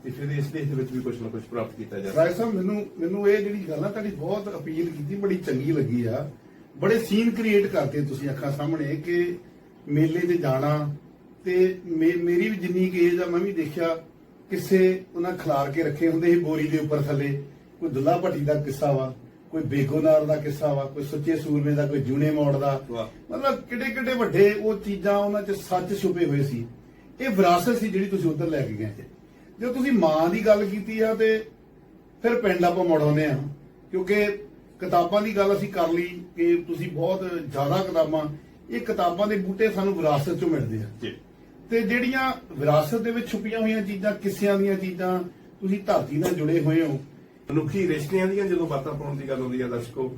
ਤੇ ਫਿਰ ਇਸ ਦੇ ਵਿੱਚ ਵੀ ਕੁਝ ਨਾ ਕੁਝ ਪ੍ਰਾਪਤ ਕੀਤਾ ਜਾ ਰਾਏ ਸਾਹਿਬ ਮੈਨੂੰ ਮੈਨੂੰ ਇਹ ਜਿਹੜੀ ਗੱਲ ਆ ਤੁਹਾਡੀ ਬਹੁਤ ਅਪੀਲ ਕੀਤੀ ਬੜੀ ਚੰਗੀ ਲੱਗੀ ਆ। ਬੜੇ ਸੀਨ ਕ੍ਰੀਏਟ ਕਰਤੇ ਤੁਸੀਂ ਅੱਖਾਂ ਸਾਹਮਣੇ ਕਿ ਮੇਲੇ ਤੇ ਜਾਣਾ ਤੇ ਮੇਰੀ ਵੀ ਜਿੰਨੀ ਏਜ ਆ ਮੈਂ ਵੀ ਦੇਖਿਆ ਕਿਸੇ ਉਹਨਾਂ ਖਿਲਾਰ ਕੇ ਰੱਖੇ ਹੁੰਦੇ ਸੀ ਬੋਰੀ ਦੇ ਉੱਪਰ ਥੱਲੇ। ਕੋਈ ਦੁੱਲਾ ਭੱਟੀ ਦਾ ਕਿੱਸਾ ਵਾ। ਕੋਈ ਬੇਗੋਨਾਰ ਦਾ ਕਿੱਸਾ ਵਾ ਕੋਈ ਸੱਚੇ ਸੂਰਮੇ ਦਾ ਕੋਈ ਜੂਨੇ ਮੋੜ ਦਾ। ਮਤਲਬ ਕਿੱਡੇ ਕਿੱਡੇ ਵੱਡੇ ਉਹ ਚੀਜ਼ਾਂ ਉਹਨਾਂ 'ਚ ਸੱਚ ਛੁਪੇ ਹੋਏ ਸੀ। ਇਹ ਵਿਰਾਸਤ ਸੀ ਜਿਹੜੀ ਤੁਸੀਂ ਉੱਧਰ ਲੈ ਕੇ ਗਏ ਜੇ ਜੇ ਤੁਸੀਂ ਮਾਂ ਦੀ ਗੱਲ ਕੀਤੀ ਆ ਤੇ ਫਿਰ ਪਿੰਡ ਆਪਾਂ ਮੁੜ ਆਉਂਦੇ ਆ। ਕਿਉਂਕਿ ਕਿਤਾਬਾਂ ਦੀ ਗੱਲ ਅਸੀਂ ਕਰ ਲਈ ਕਿ ਤੁਸੀਂ ਬਹੁਤ ਜ਼ਿਆਦਾ ਕਿਤਾਬਾਂ ਇਹ ਕਿਤਾਬਾਂ ਦੇ ਬੂਟੇ ਸਾਨੂੰ ਵਿਰਾਸਤ ਚੋਂ ਮਿਲਦੇ ਆ। ਤੇ ਜਿਹੜੀਆਂ ਵਿਰਾਸਤ ਦੇ ਵਿੱਚ ਛੁਪੀਆਂ ਹੋਈਆਂ ਚੀਜ਼ਾਂ ਕਿੱਸਿਆਂ ਦੀਆਂ ਚੀਜ਼ਾਂ ਤੁਸੀਂ ਧਰਤੀ ਨਾਲ ਜੁੜੇ ਹੋਏ ਹੋ ਮਨੁੱਖੀ ਰਿਸ਼ਤਿਆਂ ਦੀਆਂ ਜਦੋਂ ਬਾਤਾਂ ਪਾਉਣ ਦੀ ਗੱਲ ਹੁੰਦੀ ਹੈ ਦਰਸ਼ਕੋ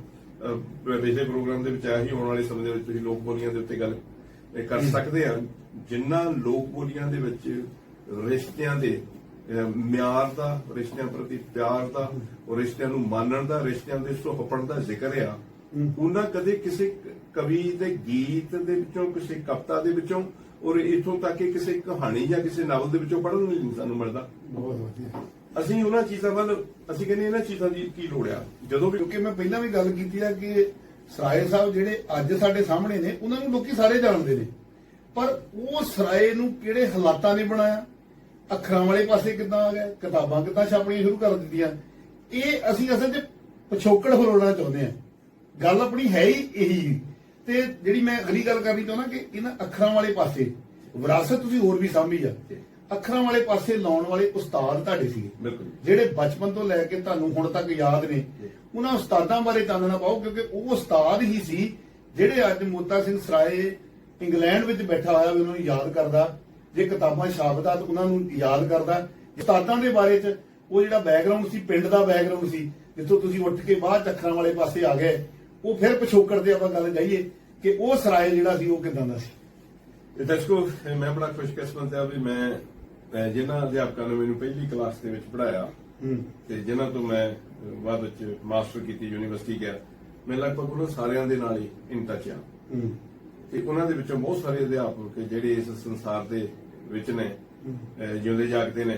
ਪਿਛਲੇ ਪ੍ਰੋਗਰਾਮ ਦੇ ਵਿੱਚ ਆਇਆ ਹੀ ਆਉਣ ਵਾਲੇ ਸਮੇਂ ਦੇ ਵਿੱਚ ਤੁਸੀਂ ਲੋਕ ਬੋਲੀਆਂ ਦੇ ਉੱਤੇ ਗੱਲ ਕਰ ਸਕਦੇ ਆ। ਜਿੰਨਾ ਲੋਕ ਬੋਲੀਆਂ ਦੇ ਵਿੱਚ ਰਿਸ਼ਤਿਆਂ ਦੇ ਮਿਆਰ ਦਾ ਰਿਸ਼ਤਿਆਂ ਪ੍ਰਤੀ ਪਿਆਰ ਦਾ ਉਹ ਰਿਸ਼ਤਿਆਂ ਨੂੰ ਮੰਨਣ ਦਾ ਰਿਸ਼ਤਿਆਂ ਦੇ ਸੁਹੱਪਣ ਦਾ ਜ਼ਿਕਰ ਆ ਉਹਨਾਂ ਕਦੇ ਕਿਸੇ ਕਵੀ ਦੇ ਗੀਤ ਦੇ ਵਿੱਚੋਂ ਕਿਸੇ ਕਵਿਤਾ ਦੇ ਵਿੱਚੋਂ ਔਰ ਇਥੋਂ ਤੱਕ ਕਿ ਕਿਸੇ ਕਹਾਣੀ ਜਾਂ ਕਿਸੇ ਨਾਵਲ ਦੇ ਵਿੱਚੋਂ ਪੜ੍ਹਨ ਨੂੰ ਨਹੀਂ ਸਾਨੂੰ ਮਿਲਦਾ। ਬਹੁਤ ਵਧੀਆ। ਅਸੀਂ ਉਹਨਾਂ ਚੀਜ਼ਾਂ ਵੱਲ, ਅਸੀਂ ਕਹਿੰਦੇ ਇਹਨਾਂ ਚੀਜ਼ਾਂ ਦੀ ਕੀ ਲੋੜ ਆ? ਜਦੋਂ ਵੀ ਕਿਉਂਕਿ ਮੈਂ ਪਹਿਲਾਂ ਵੀ ਗੱਲ ਕੀਤੀ ਆ ਕਿ ਸਰਾਏ ਸਾਹਿਬ ਜਿਹੜੇ ਅੱਜ ਸਾਡੇ ਸਾਹਮਣੇ ਨੇ, ਉਹਨਾਂ ਨੂੰ ਲੋਕੀ ਸਾਰੇ ਜਾਣਦੇ ਨੇ। ਪਰ ਉਹ ਸਰਾਏ ਨੂੰ ਕਿਹੜੇ ਹਾਲਾਤਾਂ ਨੇ ਬਣਾਇਆ? ਅੱਖਰਾਂ ਵਾਲੇ ਪਾਸੇ ਕਿੱਦਾਂ ਆ ਗਏ? ਕਿਤਾਬਾਂ ਕਿੱਦਾਂ ਛਾਪਣੀਆਂ ਸ਼ੁਰੂ ਕਰ ਦਿੱਤੀਆਂ? ਇਹ ਅਸੀਂ ਅਸਲ 'ਚ ਪਿਛੋਕੜ ਫਰੋਲਣਾ ਚਾਹੁੰਦੇ ਆ ਗੱਲ ਆਪਣੀ ਹੈ ਹੀ ਇਹੀ। ਤੇ ਜਿਹੜੀ ਮੈਂ ਅਗਲੀ ਗੱਲ ਕਰਨੀ ਚਾਹੁੰਦਾ ਕਿ ਇਹਨਾਂ ਅੱਖਰਾਂ ਵਾਲੇ ਪਾਸੇ, ਵਿਰਾਸਤ ਤੁਸੀਂ ਹੋਰ ਵੀ ਸਾਂਭੀ ਆ ਅੱਖਰਾਂ ਵਾਲੇ ਪਾਸੇ ਲਾਉਣ ਵਾਲੇ ਉਸਤਾਦ ਤੁਹਾਡੇ ਬਿਲਕੁਲ। ਜਿਹੜੇ ਬਚਪਨ ਤੋਂ ਲੈ ਕੇ ਤੁਹਾਨੂੰ ਹੁਣ ਤੱਕ ਯਾਦ ਨੇ ਉਹਨਾਂ ਉਸਤਾਦਾਂ ਬਾਰੇ ਚਾਨਣਾ ਪਾਓ ਕਿਉਂਕਿ ਉਹ ਉਸਤਾਦ ਹੀ ਸੀ ਜਿਹੜੇ ਅੱਜ ਮੋਤਾ ਸਿੰਘ ਸਰਾਏ ਇੰਗਲੈਂਡ ਵਿੱਚ ਬੈਠਾ ਹੋਇਆ ਵੀ ਉਹਨਾਂ ਨੂੰ ਯਾਦ ਕਰਦਾ ਜੇ ਕਿਤਾਬਾਂ ਛਾਪਦਾ ਤਾਂ ਉਹਨਾਂ ਨੂੰ ਯਾਦ ਕਰਦਾ। ਉਸਤਾਦਾਂ ਦੇ ਬਾਰੇ ਚ ਉਹ ਜਿਹੜਾ ਬੈਕਗ੍ਰਾਉਂਡ ਸੀ ਪਿੰਡ ਦਾ ਬੈਕਗ੍ਰਾਉਂਡ ਸੀ ਜਿੱਥੋਂ ਤੁਸੀਂ ਉੱਠ ਕੇ ਬਾਹਰ ਚੱਕਰਾਂ ਵਾਲੇ ਪਾਸੇ ਆ ਗਏ ਉਹ ਫਿਰ ਪਿਛੋਕੜ ਤੇ ਆਪਾਂ ਗੱਲ ਜਾਈਏ ਕਿ ਉਹ ਸਰਾਏ ਜਿਹੜਾ ਸੀ ਉਹ ਕਿਦਾਂ ਦਾ ਸੀ? ਦਰਸ਼ਕੋ ਮੈਂ ਬੜਾ ਖੁਸ਼ਕਿਸਮਤ ਆ ਵੀ ਮੈਂ ਜਿਨ੍ਹਾਂ ਅਧਿਆਪਕਾਂ ਨੇ ਮੈਨੂੰ ਪਹਿਲੀ ਕਲਾਸ ਦੇ ਵਿੱਚ ਪੜਾਇਆ ਤੇ ਜਿਨ੍ਹਾਂ ਤੋਂ ਮੈਂ ਬਾਅਦ ਵਿੱਚ ਮਾਸਟਰ ਕੀਤੀ ਯੂਨੀਵਰਸਿਟੀ ਗਿਆ ਮੈਂ ਲਗਭਗ ਉਹਨਾਂ ਸਾਰਿਆਂ ਦੇ ਨਾਲ ਹੀ ਇਨ ਟੱਚ ਆ। ਤੇ ਉਹਨਾਂ ਦੇ ਵਿੱਚੋਂ ਬਹੁਤ ਸਾਰੇ ਅਧਿਆਪਕ ਜਿਹੜੇ ਇਸ ਸੰਸਾਰ ਦੇ ਵਿੱਚ ਨੇ ਜਿਉਂਦੇ ਜਾਗਦੇ ਨੇ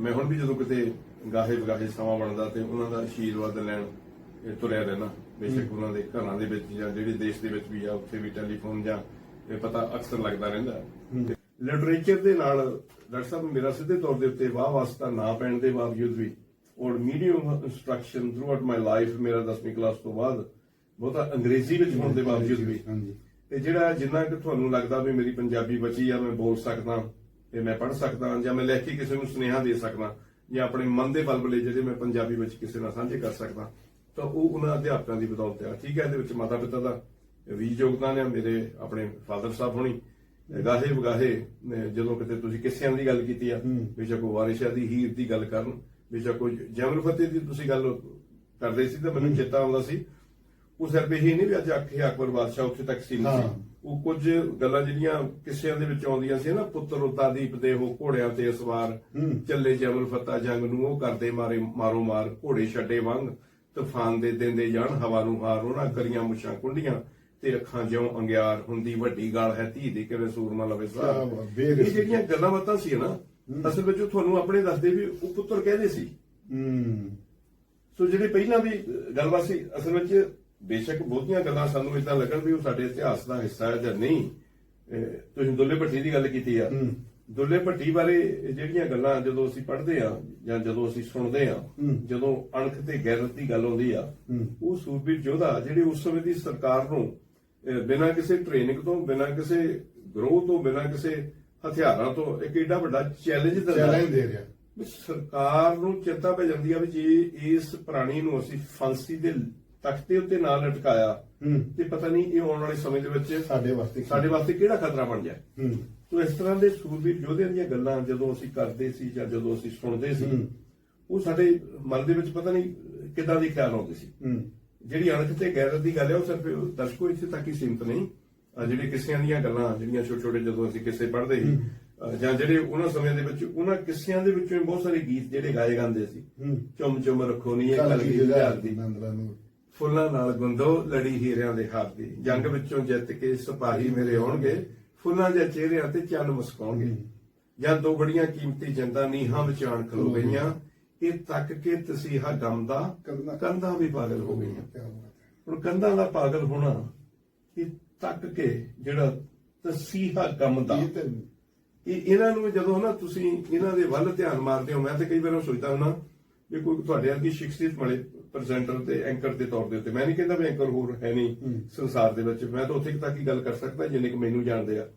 ਮੈਂ ਹੁਣ ਵੀ ਜਦੋਂ ਕਿਤੇ ਗਾਹੇ ਵਗਾਹੇ ਸਮਾਂ ਬਣਦਾ ਤੇ ਉਹਨਾਂ ਦਾ ਆਸ਼ੀਰਵਾਦ ਲੈਣ ਇਹ ਤੁਰਿਆ ਰਹਿਣਾ ਬੇਸ਼ੱਕ ਉਹਨਾਂ ਦੇ ਘਰਾਂ ਦੇ ਵਿੱਚ ਜਾਂ ਜਿਹੜੇ ਦੇਸ਼ ਦੇ ਵਿੱਚ ਵੀ ਆ ਉੱਥੇ ਵੀ ਟੈਲੀਫੋਨ ਜਾਂ ਇਹ ਪਤਾ ਅਕਸਰ ਲੱਗਦਾ ਰਹਿੰਦਾ। ਲਿਟਰੇਚਰ ਦੇ ਨਾਲ ਡਾਕਟਰ ਸਾਹਿਬ ਮੇਰਾ ਸਿੱਧੇ ਤੌਰ ਦੇ ਉੱਤੇ ਵਾਹ ਵਾਸਤਾ ਨਾ ਪੈਣ ਦੇ ਬਾਵਜੂਦ ਵੀ ਔਰ medium instruction through my life ਮੇਰਾ 10ਵੀਂ ਕਲਾਸ ਤੋਂ ਬਾਅਦ ਬਹੁਤਾ ਅੰਗਰੇਜ਼ੀ ਵਿੱਚ ਹੋਣ ਦੇ ਬਾਵਜੂਦ ਵੀ ਹਾਂਜੀ। ਤੇ ਜਿਹੜਾ ਜਿੰਨਾ ਕਿ ਤੁਹਾਨੂੰ ਲੱਗਦਾ ਵੀ ਮੇਰੀ ਪੰਜਾਬੀ ਬਚੀ ਆ ਮੈਂ ਬੋਲ ਸਕਦਾ ਤੇ ਮੈਂ ਪੜ੍ਹ ਸਕਦਾ ਜਾਂ ਮੈਂ ਲਿਖ ਕੇ ਕਿਸੇ ਨੂੰ ਸੁਨੇਹਾ ਦੇ ਸਕਦਾ ਜਾਂ ਆਪਣੇ ਮਨ ਦੇ ਬਲਬਲੇ ਜਿਹੜੇ ਮੈਂ ਪੰਜਾਬੀ ਵਿੱਚ ਕਿਸੇ ਨਾਲ ਸਾਂਝੇ ਕਰ ਸਕਦਾ ਤਾਂ ਉਹ ਉਹਨਾਂ ਅਧਿਆਪਕਾਂ ਦੀ ਬਦੌਲਤ ਆ। ਠੀਕ ਹੈ ਇਹਦੇ ਵਿੱਚ ਮਾਤਾ ਪਿਤਾ ਦਾ ਵੀ ਯੋਗਦਾਨ ਹੈ ਮੇਰੇ ਆਪਣੇ ਫਾਦਰ ਸਾਹਿਬ ਹੋਣੀ ਗਾਹੇ ਵਗਾਹੇ ਜਦੋਂ ਕਿਤੇ ਤੁਸੀਂ ਕਿੱਸਿਆਂ ਦੀ ਗੱਲ ਕੀਤੀ ਆ ਬੇਸ਼ੱਕ ਉਹ ਵਾਰਿਸ਼ਾ ਦੀ ਹੀਰ ਦੀ ਗੱਲ ਕਰਨ ਬੇਸ਼ੱਕ ਉਹ ਜਮਲ ਫਤਿਹ ਦੀ ਤੁਸੀਂ ਗੱਲ ਕਰਦੇ ਸੀ ਤਾਂ ਮੈਨੂੰ ਚੇਤਾ ਆਉਂਦਾ ਸੀ। ਉਹ ਸਿਰਫ ਇਹ ਨਹੀਂ ਵੀ ਅੱਜ ਆਖੇ ਅਕਬਰ ਬਾਦਸ਼ਾਹ ਉੱਥੇ ਤੱਕ ਸੀ। ਉਹ ਕੁਝ ਗੱਲਾਂ ਜਿਹੜੀਆਂ ਕਿੱਸਿਆਂ ਦੇ ਵਿੱਚ ਆਉਂਦੀਆਂ ਸੀ ਨਾ ਪੁੱਤਰ ਉਤਾ ਦੀਪ ਦੇ ਹੋ ਘੋੜਿਆਂ ਤੇ ਸਵਾਰ। ਚੱਲੇ ਜਮਲ ਫਤਾ ਜੰਗ ਨੂੰ ਉਹ ਕਰਦੇ ਮਾਰੇ ਮਾਰੋ ਮਾਰ ਘੋੜੇ ਛੱਡੇ ਵਾਂਗ ਤੂਫਾਨ ਦੇ ਦਿੰਦੇ ਜਾਣ ਹਵਾ ਨੂੰ ਹਾਰ ਉਹਨਾਂ ਕਰੀਆਂ ਮੁੱਛਾਂ ਕੁੰਡੀਆਂ। ਤੇ ਅੱਖਾਂ ਜਿਉਂ ਅੰਗਿਆਰ ਹੁੰਦੀ ਵੱਡੀ ਗਾਲ ਹੈ ਧੀ ਦੀ ਕਿਵੇਂ ਸੂਰਮਾ ਲਵੇ ਸਾਹ। ਇਹ ਜਿਹੜੀਆਂ ਗੱਲਾਂ ਬਾਤਾਂ ਸੀ ਨਾ ਅਸਲ ਵਿੱਚ ਉਹ ਤੁਹਾਨੂੰ ਆਪਣੇ ਦੱਸਦੇ ਵੀ ਉਹ ਪੁੱਤਰ ਕਹਿੰਦੇ ਸੀ ਹੂੰ ਸੋ ਜਿਹੜੇ ਪਹਿਲਾਂ ਵੀ ਗੱਲਬਾਤ ਸੀ ਅਸਲ ਵਿੱਚ ਬੇਸ਼ੱਕ ਬਹੁਤੀਆਂ ਗੱਲਾਂ ਸਾਨੂੰ ਇਦਾਂ ਲੱਗਣ ਵੀ ਉਹ ਸਾਡੇ ਇਤਿਹਾਸ ਦਾ ਹਿੱਸਾ ਹੈ ਜਾਂ ਨਹੀਂ ਤੁਸੀਂ ਦੁੱਲੇ ਭੱਟੀ ਦੀ ਗੱਲ ਕੀਤੀ ਆ। ਦੁੱਲੇ ਭੱਟੀ ਬਾਰੇ ਜਿਹੜੀਆਂ ਗੱਲਾਂ ਜਦੋਂ ਅਸੀਂ ਪੜ੍ਹਦੇ ਆ ਜਾਂ ਜਦੋਂ ਅਸੀਂ ਸੁਣਦੇ ਆ। ਜਦੋਂ ਅਣਖ ਤੇ ਗੈਰਤ ਦੀ ਗੱਲ ਆਉਂਦੀ ਆ। ਉਹ ਸੂਰਬੀਰ ਯੋਧਾ ਜਿਹੜੇ ਉਸ ਸਮੇਂ ਦੀ ਸਰਕਾਰ ਨੂੰ ਬਿਨਾਂ ਕਿਸੇ ਟ੍ਰੇਨਿੰਗ ਤੋਂ ਬਿਨਾਂ ਕਿਸੇ ਗਰੋਹ ਤੋਂ ਬਿਨਾਂ ਕਿਸੇ ਹਥਿਆਰਾਂ ਤੋਂ ਇੱਕ ਏਡਾ ਵੱਡਾ ਚੈਲੰਜ ਦਿੰਦਾ ਚੈਲੰਜ ਦੇ ਰਿਹਾ। ਸਰਕਾਰ ਨੂੰ ਚਿੰਤਾ ਪੈ ਜਾਂਦੀ ਆ ਵੀ ਜੇ ਇਸ ਪ੍ਰਾਣੀ ਨੂੰ ਅਸੀਂ ਫਾਂਸੀ ਦੇ ਤਖਤੇ ਉੱਤੇ ਨਾ ਲਟਕਾਇਆ ਤੇ ਪਤਾ ਨਹੀਂ ਇਹ ਆਉਣ ਵਾਲੇ ਸਮੇਂ ਦੇ ਵਿੱਚ ਸਾਡੇ ਵਾਸਤੇ? ਸਾਡੇ ਵਾਸਤੇ ਕਿਹੜਾ ਖਤਰਾ ਬਣ ਜਾਏ। ਸੋ ਇਸ ਤਰ੍ਹਾਂ ਦੇ ਸੂਰਬੀਰ ਯੋਧਿਆਂ ਦੀਆਂ ਗੱਲਾਂ ਜਦੋਂ ਅਸੀਂ ਕਰਦੇ ਸੀ ਜਾਂ ਜਦੋਂ ਅਸੀਂ ਸੁਣਦੇ ਸੀ। ਉਹ ਸਾਡੇ ਮਨ ਦੇ ਵਿੱਚ ਪਤਾ ਨਹੀਂ ਕਿੱਦਾਂ ਦੀ ਖਿਆਲ ਆਉਂਦੇ ਸੀ। ਜਿਹੜੀ ਅਣਖ ਤੇ ਗੈਰਤ ਦੀ ਗੱਲ ਹੈ ਉਹ ਸਿਰਫ ਦਰਸ਼ਕੋ ਇੱਥੇ ਤੱਕ ਹੀ ਸੀਮਤ ਨਹੀਂ। ਜਿਹੜੇ ਕਿੱਸਿਆਂ ਦੀਆਂ ਗੱਲਾਂ ਜਿਹੜੀਆਂ ਛੋਟੇ ਛੋਟੇ ਜਦੋਂ ਅਸੀਂ ਕਿੱਸੇ ਪੜ੍ਹਦੇ ਸੀ ਜਾਂ ਜਿਹੜੇ ਉਹਨਾਂ ਸਮਿਆਂ ਦੇ ਵਿੱਚ ਉਹਨਾਂ ਕਿੱਸਿਆਂ ਦੇ ਵਿੱਚੋਂ ਬਹੁਤ ਸਾਰੇ ਗੀਤ ਜਿਹੜੇ ਗਾਏ ਜਾਂਦੇ ਸੀ। ਚੁੰਮ ਚੁੰਮ ਰੱਖੋ ਨਹੀਂ ਇਹ ਕਲਗੀ ਕੀ ਦੀ। ਫੁੱਲਾਂ ਨਾਲ ਗੁੰਦੋ ਲੜੀ ਹੀਰਿਆਂ ਦੇ ਹਾਰ ਦੀ। ਜੰਗ ਵਿੱਚੋਂ ਜਿੱਤ ਕੇ ਸਿਪਾਹੀ ਮੇਰੇ ਆਉਣਗੇ ਫੁੱਲਾਂ ਦੇ ਚਿਹਰਿਆਂ ਤੇ ਚੰਨ ਮੁਸਕਾਉਣਗੇ। ਜਾਂ ਦੋ ਬੜੀਆਂ ਕੀਮਤੀ ਜਿੰਦਾਂ ਨੀਹਾਂ ਵਿਚਾਣ ਖਲੋ ਗਈਆਂ ਇਹ ਤੱਕ ਕੇ ਤਸੀਹਾ ਗਮ ਦਾ ਕੰਧਾਂ- ਵੀ ਪਾਗਲ ਹੋ ਗਈਆਂ। ਹੁਣ ਕੰਧਾਂ ਦਾ ਪਾਗਲ ਹੋਣਾ ਇਹ ਤੱਕ ਕੇ ਜਿਹੜਾ ਤਸੀਹਾ ਗਮ ਦਾ ਇਹ ਇਹਨਾਂ ਨੂੰ ਜਦੋਂ ਨਾ ਤੁਸੀਂ ਇਹਨਾਂ ਦੇ ਵੱਲ ਧਿਆਨ ਮਾਰਦੇ ਹੋ ਮੈਂ ਤੇ ਕਈ ਵਾਰ ਸੋਚਦਾ ਹਾਂ ਵੀ ਕੋਈ ਤੁਹਾਡੇ ਵਰਗੀ ਸ਼ਖਸੀਅਤ ਵਾਲੇ ਪ੍ਰੈਜ਼ੈਂਟਰ ਤੇ ਐਂਕਰ ਦੇ ਤੌਰ ਦੇ ਉੱਤੇ। ਮੈਂ ਨਹੀਂ ਕਹਿੰਦਾ ਵੀ ਐਂਕਰ ਹੋਰ ਹੈ ਨਹੀਂ ਸੰਸਾਰ ਦੇ ਵਿੱਚ। ਮੈਂ ਤਾਂ ਉੱਥੇ ਤੱਕ ਹੀ ਗੱਲ ਕਰ ਸਕਦਾ ਜਿੰਨੇ ਕਿ ਮੈਨੂੰ ਜਾਣਦੇ ਆ।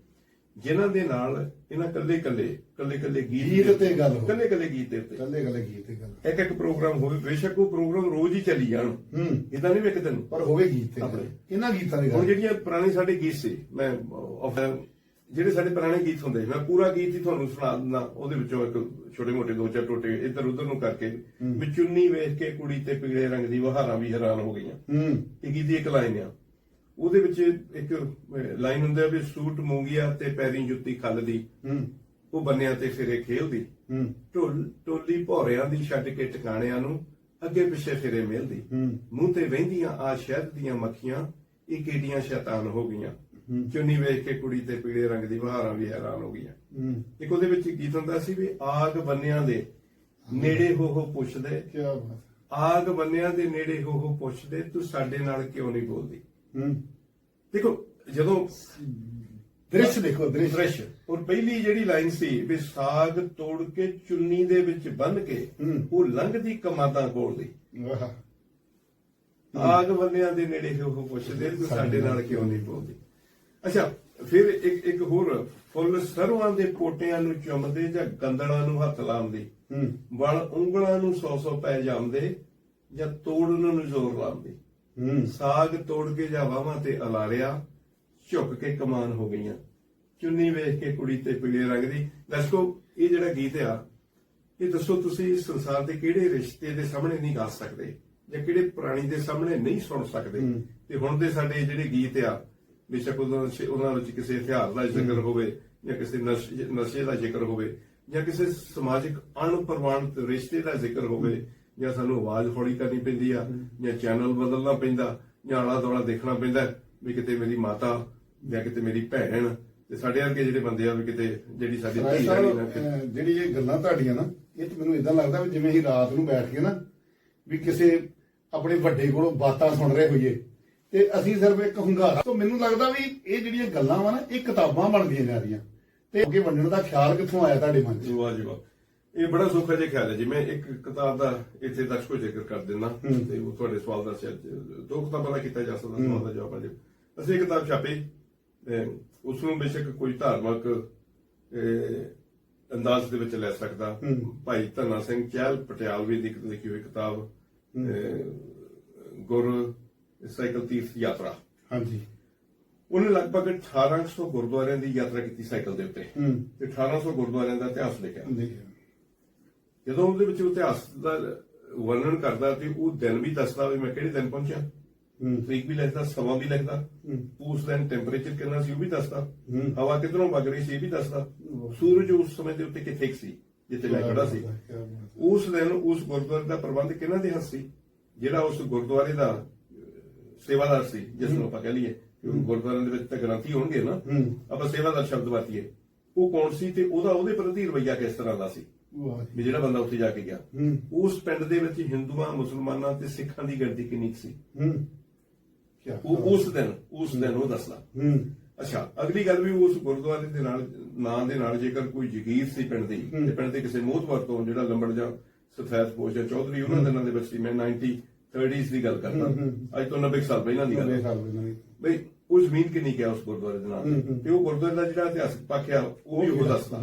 ਜਿਨ੍ਹਾਂ ਦੇ ਨਾਲ ਇਹਨਾਂ ਕੱਲੇ ਕੱਲੇ ਕੱਲੇ ਕੱਲੇ ਗੀਤ ਤੇ ਗੱਲ ਹੋਵੇ। ਕੱਲੇ ਕੱਲੇ ਗੀਤ ਦੇ ਉੱਤੇ। ਕੱਲੇ ਕੱਲੇ ਗੀਤ ਤੇ ਗੱਲ। ਇੱਕ ਇੱਕ ਪ੍ਰੋਗਰਾਮ ਹੋਵੇ ਬੇਸ਼ੱਕ ਉਹ ਪ੍ਰੋਗਰਾਮ ਰੋਜ਼ ਹੀ ਚੱਲੀ ਜਾਣ। ਹੂੰ। ਇਦਾਂ ਨਹੀਂ ਵੀ ਇੱਕ ਦਿਨ। ਪਰ ਹੋਵੇ ਗੀਤ ਤੇ ਗੱਲ। ਆਪਣੇ। ਇਹਨਾਂ ਗੀਤਾਂ ਦੀ ਹੁਣ ਗੱਲ ਜਿਹੜੀਆਂ ਪੁਰਾਣੇ ਸਾਡੇ ਗੀਤ ਸੀ ਮੈਂ ਅਹ, ਜਿਹੜੇ ਸਾਡੇ ਪੁਰਾਣੇ ਗੀਤ ਹੁੰਦੇ ਸੀ, ਮੈਂ ਪੂਰਾ ਗੀਤ ਹੀ ਤੁਹਾਨੂੰ ਸੁਣਾ ਦਿੰਦਾ ਉਹਦੇ ਵਿੱਚੋਂ ਇੱਕ ਛੋਟੇ ਮੋਟੇ ਦੋ ਚਾਰ ਟੋਟੇ ਇੱਧਰ ਉੱਧਰ ਨੂੰ ਕਰਕੇ ਵੀ ਚੁੰਨੀ ਵੇਖ ਕੇ ਕੁੜੀ ਤੇ ਪੀਲੇ ਰੰਗ ਦੀ ਵਹਾਰਾਂ ਵੀ ਹੈਰਾਨ ਹੋ ਗਈਆਂ। ਹੂੰ। ਇਹ ਗੀਤ ਦੀ ਇੱਕ ਲਾਈਨ ਆ। ਉਹਦੇ ਵਿੱਚ ਇੱਕ ਲਾਈਨ ਹੁੰਦਾ ਵੀ ਸੂਟ ਮੂੰਗੀਆ ਤੇ ਪੈਰੀਂ ਜੁੱਤੀ ਖੱਲਦੀ ਹੂੰ। ਉਹ ਬੰਨਿਆ ਤੇ ਫਿਰੇ ਖੇਲਦੀ। ਹੂੰ। ਢੋਲ ਟੋਲੀ ਭੌਰਿਆਂ ਦੀ ਛੱਡ ਕੇ ਟਿਕਾਣਿਆਂ ਨੂੰ ਅੱਗੇ ਪਿੱਛੇ ਫਿਰੇ ਮਿਲਦੀ। ਹੂੰ। ਮੂੰਹ ਤੇ ਵਹਿੰਦੀਆਂ ਆ ਸ਼ਹਿਦ ਦੀਆਂ ਮੱਖੀਆਂ ਇਹ ਕਿਹੜੀਆਂ ਸ਼ੈਤਾਨ ਹੋ ਗਈਆਂ। ਚੁੰਨੀ ਵੇਖ ਕੇ ਕੁੜੀ ਤੇ ਪੀਲੇ ਰੰਗ ਦੀ ਬਹਾਰਾਂ ਵੀ ਹੈਰਾਨ ਹੋ ਗਈਆਂ। ਹੂੰ। ਇੱਕ ਉਹਦੇ ਵਿੱਚ ਗੀਤ ਹੁੰਦਾ ਸੀ ਵੀ ਆਗ ਬੰਨਿਆਂ ਦੇ ਨੇੜੇ ਹੋ ਹੋ ਪੁੱਛਦੇ। ਕੀ ਬਾਤ। ਆਗ ਬੰਨਿਆਂ ਦੇ ਨੇੜੇ ਹੋ ਹੋ ਪੁੱਛਦੇ ਤੂੰ ਸਾਡੇ ਨਾਲ ਕਿਉਂ ਨਹੀਂ ਬੋਲਦੀ? ਦੇਖੋ ਜਦੋਂ ਦ੍ਰਿਸ਼ ਦੇਖੋ ਦ੍ਰਿਸ਼। ਦ੍ਰਿਸ਼। ਔਰ ਪਹਿਲੀ ਜਿਹੜੀ ਲਾਈਨ ਸੀ ਵੀ ਸਾਗ ਤੋੜ ਕੇ ਚੁੰਨੀ ਦੇ ਵਿੱਚ ਬੰਨ ਕੇ ਹੂੰ। ਉਹ ਲੰਘਦੀ ਕਮਾਦਾਂ ਕੋਲ ਦੀ। ਵਾਹ। ਆਗ ਬੰਨਿਆਂ ਦੇ ਨੇੜੇ ਹੋ ਹੋ ਪੁੱਛਦੇ ਤੂੰ ਸਾਡੇ ਨਾਲ ਕਿਉਂ ਨਹੀਂ ਬੋਲਦੀ। ਅੱਛਾ ਫਿਰ ਇੱਕ ਇੱਕ ਹੋਰ ਫੁੱਲ ਸਰਵਾਂ ਦੇ ਪੋਟਿਆਂ ਨੂੰ ਚੁੰਮਦੇ ਜਾਂ ਗੰਦਲਾਂ ਨੂੰ ਹੱਥ ਲਾਉਂਦੀ? ਹੂੰ। ਵਲ ਉਂਗਲਾਂ ਨੂੰ ਸੌ ਸੌ ਪੈ ਜਾਂਦੇ ਜਾਂ ਤੋੜਨ ਨੂੰ ਜ਼ੋਰ ਲਾਉਂਦੀ? ਸਾਗ ਤੋੜ ਕੇ ਜਾਂ ਵਾਵਾਂ ਤੇ ਅਲਾਰਿਆ ਝੁੱਕ ਕੇ ਕਮਾਨ ਹੋ ਗਈਆਂ। ਚੁੰਨੀ ਵੇਖ ਕੇ ਕੁੜੀ ਤੇ ਪੀਲੇ ਰੰਗ ਦੀ। ਦੱਸੋ ਇਹ ਜਿਹੜਾ ਗੀਤ ਆ ਇਹ ਦੱਸੋ ਤੁਸੀਂ ਸੰਸਾਰ ਦੇ ਕਿਹੜੇ ਰਿਸ਼ਤੇ ਦੇ ਸਾਹਮਣੇ ਨਹੀਂ ਗਾ ਸਕਦੇ? ਜਾਂ ਕਿਹੜੇ ਪ੍ਰਾਣੀ ਦੇ ਸਾਹਮਣੇ ਨਹੀਂ ਸੁਣ ਸਕਦੇ। ਤੇ ਹੁਣ ਦੇ ਸਾਡੇ ਜਿਹੜੇ ਗੀਤ ਆ ਬੇਸ਼ੱਕ ਉਹਨਾਂ ਵਿੱਚ ਕਿਸੇ ਹਥਿਆਰ ਦਾ ਜ਼ਿਕਰ ਹੋਵੇ ਜਾਂ ਕਿਸੇ ਨਸ਼ੇ ਦਾ ਜ਼ਿਕਰ ਹੋਵੇ ਜਾਂ ਕਿਸੇ ਸਮਾਜਿਕ ਅਣਪਰਵਾਨਿਤ ਰਿਸ਼ਤੇ ਦਾ ਜ਼ਿਕਰ ਹੋਵੇ ਜਾਂ ਸਾਨੂੰ ਆਵਾਜ਼ ਹੌਲੀ ਕਰਨੀ ਪੈਂਦੀ ਆ ਜਾਂ ਚੈਨਲ ਬਦਲਣਾ ਪੈਂਦਾ ਜਾਂ ਆਲਾ ਦੁਆਲਾ ਦੇਖਣਾ ਪੈਂਦਾ ਵੀ ਕਿਤੇ ਮੇਰੀ ਮਾਤਾ ਜਾਂ ਕਿਤੇ ਮੇਰੀ ਭੈਣ ਤੇ ਸਾਡੇ ਵਰਗੇ ਜਿਹੜੇ ਬੰਦੇ ਆ ਵੀ ਕਿਤੇ ਜਿਹੜੀ ਸਾਡੀ ਧੀ ਅਹ, ਜਿਹੜੀ ਇਹ ਗੱਲਾਂ ਤੁਹਾਡੀਆਂ ਨਾ ਇਹ ਤਾਂ ਮੈਨੂੰ ਇਦਾਂ ਲੱਗਦਾ ਵੀ ਜਿਵੇਂ ਅਸੀਂ ਰਾਤ ਨੂੰ ਬੈਠ ਕੇ ਨਾ ਵੀ ਕਿਸੇ ਆਪਣੇ ਵੱਡੇ ਕੋਲੋਂ ਬਾਤਾਂ ਸੁਣ ਰਹੇ ਹੋਈਏ ਤੇ ਅਸੀਂ ਸਿਰਫ ਇੱਕ ਹੁੰਗਾਰਾ। ਤੋਂ ਮੈਨੂੰ ਲੱਗਦਾ ਵੀ ਇਹ ਜਿਹੜੀਆਂ ਗੱਲਾਂ ਵਾ ਨਾ ਇਹ ਕਿਤਾਬਾਂ ਬਣਦੀਆਂ ਜਾ ਰਹੀਆਂ। ਤੇ ਅੱਗੇ ਵੰਡਣ ਦਾ ਖਿਆਲ ਕਿੱਥੋਂ ਆਇਆ ਤੁਹਾਡੇ ਮਨ 'ਚ? ਵਾਹ ਜੀ ਵਾਹ। ਇਹ ਬੜਾ ਸੌਖਾ ਜਿਹਾ ਖਿਆਲ ਹੈ। ਜੀ ਮੈਂ ਇੱਕ ਕਿਤਾਬ ਦਾ ਇੱਥੇ ਦਰਸ਼ਕੋ ਜ਼ਿਕਰ ਕਰ ਦਿੰਦਾ। ਤੇ ਉਹ ਤੁਹਾਡੇ ਸਵਾਲ ਦਾ ਦੋ ਕਿਤਾਬਾਂ ਦਾ ਕੀਤਾ ਜਾ ਸਕਦਾ ਸਵਾਲ ਦਾ ਜਵਾਬ ਹੈ ਅਸੀਂ ਇਹ ਕਿਤਾਬ ਛਾਪੀ ਉਸ ਨੂੰ ਬੇਸ਼ੱਕ ਕੋਈ ਧਾਰਮਿਕ ਅੰਦਾਜ਼ ਦੇ ਵਿੱਚ ਲੈ ਸਕਦਾ। ਭਾਈ ਧੰਨਾ ਸਿੰਘ ਚਹਿਲ ਪਟਿਆਲਵੀ ਦੀ ਲਿਖੀ ਹੋਈ ਕਿਤਾਬ ਗੁਰ ਸਾਈਕਲ ਤੀਰਥ ਯਾਤਰਾ। ਹਾਂਜੀ। ਉਹਨੇ ਲਗਭਗ 1800 ਗੁਰਦੁਆਰਿਆਂ ਦੀ ਯਾਤਰਾ ਕੀਤੀ ਸਾਈਕਲ ਦੇ ਉੱਤੇ। ਤੇ 1800 ਗੁਰਦੁਆਰਿਆਂ ਦਾ ਇਤਿਹਾਸ ਲਿਖਿਆ। ਜਦੋਂ ਉਹਦੇ ਵਿੱਚ ਇਤਿਹਾਸ ਦਾ ਵਰਣਨ ਕਰਦਾ ਤੇ ਉਹ ਦਿਨ ਵੀ ਦੱਸਦਾ ਵੀ ਮੈਂ ਕਿਹੜੇ ਦਿਨ ਪਹੁੰਚਿਆ। ਤਰੀਕ ਵੀ ਲਿਖਦਾ ਸਮਾਂ ਵੀ ਲਿਖਦਾ। ਉਸ ਦਿਨ ਟੈਂਪਰੇਚਰ ਕਿੰਨਾ ਸੀ ਉਹ ਵੀ ਦੱਸਦਾ। ਹਵਾ ਕਿਧਰੋਂ ਵਗ ਰਹੀ ਸੀ ਇਹ ਵੀ ਦੱਸਦਾ। ਸੂਰਜ ਉਸ ਸਮੇਂ ਦੇ ਉੱਤੇ ਕਿੱਥੇ ਸੀ ਜਿੱਥੇ ਮੈਂ ਖੜਾ ਸੀ। ਉਸ ਦਿਨ ਉਸ ਗੁਰਦੁਆਰੇ ਦਾ ਪ੍ਰਬੰਧ ਕਿਹਨਾਂ ਦੇ ਹੱਥ ਸੀ? ਜਿਹੜਾ ਉਸ ਗੁਰਦੁਆਰੇ ਦਾ ਸੇਵਾਦਾਰ ਸੀ ਜਿਸ ਨੂੰ ਆਪਾਂ ਕਹ ਲਈਏ ਗੁਰਦੁਆਰਿਆਂ ਦੇ ਵਿੱਚ ਤਾਂ ਗ੍ਰੰਥੀ ਹੋਣਗੇ ਨਾ। ਆਪਾਂ ਸੇਵਾਦਾਰ ਸ਼ਬਦ ਵਰਤੀਏ। ਉਹ ਕੌਣ ਸੀ ਤੇ ਉਹਦਾ ਉਹਦੇ ਪ੍ਰਤੀ ਰਵੱਈਆ ਕਿਸ ਤਰ੍ਹਾਂ ਦਾ ਸੀ? ਵੀ ਜਿਹੜਾ ਬੰਦਾ ਉੱਥੇ ਜਾ ਕੇ ਗਿਆ। ਹੂੰ। ਉਸ ਪਿੰਡ ਦੇ ਵਿੱਚ ਹਿੰਦੂਆਂ ਮੁਸਲਮਾਨਾਂ ਤੇ ਸਿੱਖਾਂ ਦੀ ਗਿਣਤੀ ਕਿੰਨੀ ਕੁ ਸੀ? ਹੂੰ। ਕੀ ਉਹ ਉਸ ਦਿਨ ਉਸ ਦਿਨ ਉਹ ਦੱਸਦਾ ਹੂੰ। ਅੱਛਾ ਅਗਲੀ ਗੱਲ ਵੀ ਉਸ ਗੁਰਦੁਆਰੇ ਦੇ ਨਾਲ ਨਾਂ ਦੇ ਨਾਲ ਜੇਕਰ ਕੋਈ ਜਗੀਰ ਸੀ ਪਿੰਡ ਦੀ। ਤੇ ਪਿੰਡ ਦੇ ਕਿਸੇ ਮੋਹਤਵਰ ਤੋਂ ਜਿਹੜਾ ਲੰਬੜ ਜਾਂ ਸਫੈਦ ਪੋਸ਼ ਜਾਂ ਚੌਧਰੀ ਉਹਨਾਂ ਦਿਨਾਂ ਦੇ ਵਿੱਚ ਸੀ। ਮੈਂ 90 30s ਦੀ ਗੱਲ ਕਰਦਾ। ਅੱਜ ਤੋਂ 90 ਸਾਲ ਪਹਿਲਾਂ ਦੀ ਗੱਲ ਹੈ। ਬਈ ਉਹ ਜ਼ਮੀਨ ਕਿੰਨੀ ਗਿਆ ਉਸ ਗੁਰਦੁਆਰੇ ਦੇ ਨਾਲ। ਤੇ ਉਹ ਗੁਰਦੁਆਰੇ ਦਾ ਜਿਹੜਾ ਇਤਿਹਾਸਕ ਪੱਖ ਆ ਉਹ ਵੀ ਉਹ ਦੱਸਦਾ।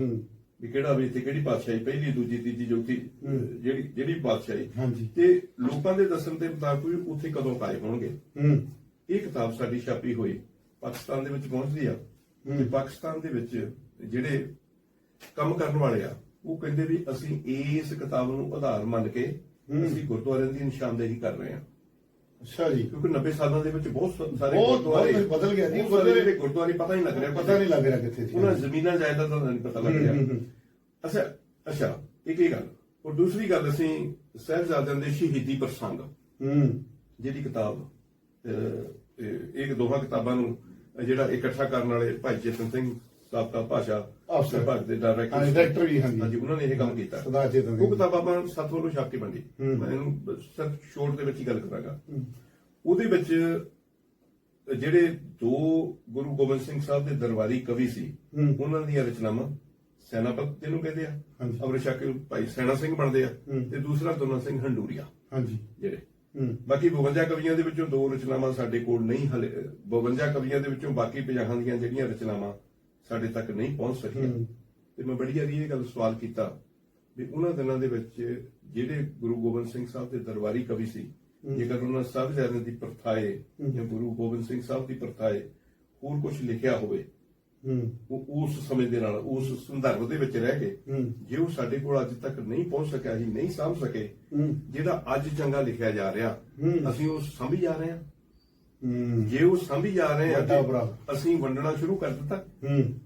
ਵੀ ਕਿਹੜਾ ਵੀ ਇੱਥੇ ਕਿਹੜੀ ਪਾਤਸ਼ਾਹੀ ਪਹਿਲੀ ਦੂਜੀ ਤੀਜੀ ਚੌਥੀ। ਜਿਹੜੀ ਜਿਹੜੀ ਪਾਤਸ਼ਾਹੀ ਹਾਂਜੀ ਤੇ ਲੋਕਾਂ ਦੇ ਦੱਸਣ ਦੇ ਮੁਤਾਬਕ ਵੀ ਉੱਥੇ ਕਦੋਂ ਕਾਇਮ ਹੋਣਗੇ ਹੂੰ ਇਹ ਕਿਤਾਬ ਸਾਡੀ ਛਾਪੀ ਹੋਈ ਪਾਕਿਸਤਾਨ ਦੇ ਵਿੱਚ ਪਹੁੰਚਦੀ ਆ। ਤੇ ਪਾਕਿਸਤਾਨ ਦੇ ਵਿੱਚ ਜਿਹੜੇ ਕੰਮ ਕਰਨ ਵਾਲੇ ਆ ਉਹ ਕਹਿੰਦੇ ਵੀ ਅਸੀਂ ਇਸ ਕਿਤਾਬ ਨੂੰ ਆਧਾਰ ਮੰਨ ਕੇ। ਅਸੀਂ ਗੁਰਦੁਆਰਿਆਂ ਦੀ ਨਿਸ਼ਾਨਦੇਹੀ ਕਰ ਰਹੇ ਹਾਂ ਅੱਛਾ ਜੀ। ਕਿਉਂਕਿ 90 ਸਾਲਾਂ ਦੇ ਵਿੱਚ ਬਹੁਤ ਸ- ਸਾਰੇ ਬਹੁਤ- ਗੁਰਦੁਆਰੇ ਬਹੁਤ ਬਦਲ ਗਿਆ ਜੀ। ਬਹੁਤ ਸਾਰੇ ਜਿਹੜੇ ਗੁਰਦੁਆਰੇ ਪਤਾ ਹੀ ਨਹੀਂ ਲੱਗ ਰਿਹਾ ਪਤਾ ਨਹੀਂ ਲੱਗ ਰਿਹਾ ਕਿੱਥੇ ਸੀ। ਉਹਨਾਂ ਜ਼ਮੀਨਾਂ ਜਾਇਦਾਦਾਂ ਦਾ ਨਹੀਂ ਪਤਾ ਲੱਗ ਰਿਹਾ। ਅੱਛਾ ਅੱਛਾ ਇੱਕ ਹੀ ਗੱਲ। ਔਰ ਦੂਸਰੀ ਗੱਲ ਅਸੀਂ ਸਾਹਿਬਜ਼ਾਦਿਆਂ ਦੇ ਸ਼ਹੀਦੀ ਪ੍ਰਸੰਗ ਹੂੰ। ਜਿਹੜੀ ਕਿਤਾਬ ਅਹ, ਇਹ ਇਹ ਦੋਹਾਂ ਕਿਤਾਬਾਂ ਨੂੰ ਜਿਹੜਾ ਇਕੱਠਾ ਕਰਨ ਵਾਲੇ ਭਾਈ ਚੇਤਨ ਸਿੰਘ ਸਾਬਕਾ ਭਾਸ਼ਾ ਅਫਸਰ। ਵਿਭਾਗ ਦੇ ਡਾਇਰੈਕਟਰ ਹਾਂਜੀ, ਡਾਇਰੈਕਟਰ ਵੀ, ਹਾਂਜੀ। ਹਾਂਜੀ ਉਹਨਾਂ ਨੇ ਇਹ ਕੰਮ ਕੀਤਾ ਸਰਦਾਰ ਚੇਤਨ ਸਿੰਘ। ਉਹ ਕਿਤਾਬ ਆਪਾਂ ਸੱਤ ਵੱਲੋਂ ਛਾਪ ਕੇ ਵੰਡੀ ਹੂੰ। ਮੈਂ ਇਹਨੂੰ ਸਿਰਫ ਸ਼ੋਰਟ ਦੇ ਵਿੱਚ ਹੀ ਗੱਲ ਕਰਾਂਗਾ ਹੂੰ। ਉਹਦੇ ਵਿੱਚ ਜਿਹੜੇ ਦੋ ਗੁਰੂ ਗੋਬਿੰਦ ਸਿੰਘ ਸਾਹਿਬ ਦੇ ਦਰਬਾਰੀ ਕਵੀ ਸੀ ਹੂੰ। ਉਹਨਾਂ ਦੀਆਂ ਰਚਨਾਵਾਂ ਸੈਨਾਪਤ ਜਿਹਨੂੰ ਕਹਿੰਦੇ ਆ ਹਾਂਜੀ। ਅਮਰ ਸ਼ਾਕਿਰ ਭਾਈ ਸੈਨਾ ਸਿੰਘ ਬਣਦੇ ਆ ਹੂੰ। ਤੇ ਦੂਸਰਾ ਦੁਨਾ ਸਿੰਘ ਹੰਡੂਰੀਆ ਹਾਂਜੀ ਜਿਹੜੇ ਹੂੰ ਬਾਕੀ 52 ਕਵੀਆਂ ਦੇ ਵਿੱਚੋਂ ਦੋ ਰਚਨਾਵਾਂ ਸਾਡੇ ਕੋਲ ਨਹੀਂ ਹਲੇ 52 ਕਵੀਆਂ ਦੇ ਵਿੱਚੋਂ ਬਾਕੀ 50 ਦੀਆਂ ਜਿਹੜੀਆਂ ਰਚਨਾਵਾਂ ਸਾਡੇ ਤੱਕ ਨਹੀਂ ਪਹੁੰਚ ਸਕੀਆਂ। ਹੂੰ। ਤੇ ਮੈਂ ਬੜੀ ਵਾਰੀ ਇਹ ਗੱਲ ਸਵਾਲ ਕੀਤਾ ਵੀ ਉਹਨਾਂ ਦਿਨਾਂ ਦੇ ਵਿੱਚ ਜਿਹੜੇ ਗੁਰੂ ਗੋਬਿੰਦ ਸਿੰਘ ਸਾਹਿਬ ਦੇ ਦਰਬਾਰੀ ਕਵੀ ਸੀ ਜੇਕਰ ਉਹਨਾਂ ਸਭ ਜਨਾਂ ਦੀ ਪ੍ਰਥਾਏ ਜਾਂ ਗੁਰੂ ਗੋਬਿੰਦ ਸਿੰਘ ਸਾਹਿਬ ਦੀ ਪ੍ਰਥਾਏ ਹੋਰ ਕੁਝ ਲਿਖਿਆ ਹੋਵੇ ਉਹ ਉਸ ਸਮੇਂ ਦੇ ਨਾਲ ਉਸ ਸੰਦਰਭ ਦੇ ਵਿੱਚ ਰਹਿ ਕੇ ਜੇ ਉਹ ਸਾਡੇ ਕੋਲ ਅੱਜ ਤੱਕ ਨਹੀਂ ਪਹੁੰਚ ਸਕਿਆ ਸੀ ਨਹੀਂ ਸਮਝ ਸਕੇ ਜਿਹੜਾ ਅੱਜ ਚੰਗਾ ਲਿਖਿਆ ਜਾ ਰਿਹਾ। ਅਸੀਂ ਉਹ ਸਮਝ ਜਾ ਰਹੇ ਹਾਂ। ਹੂੰ। ਜੇ ਉਹ ਸਮਝ ਜਾ ਰਹੇ ਵੱਡਾ ਹਾਂ ਉਪਰਾਲਾ। ਅਸੀਂ ਵੰਡਣਾ ਸ਼ੁਰੂ ਕਰ ਦਿੱਤਾ। ਹੂੰ।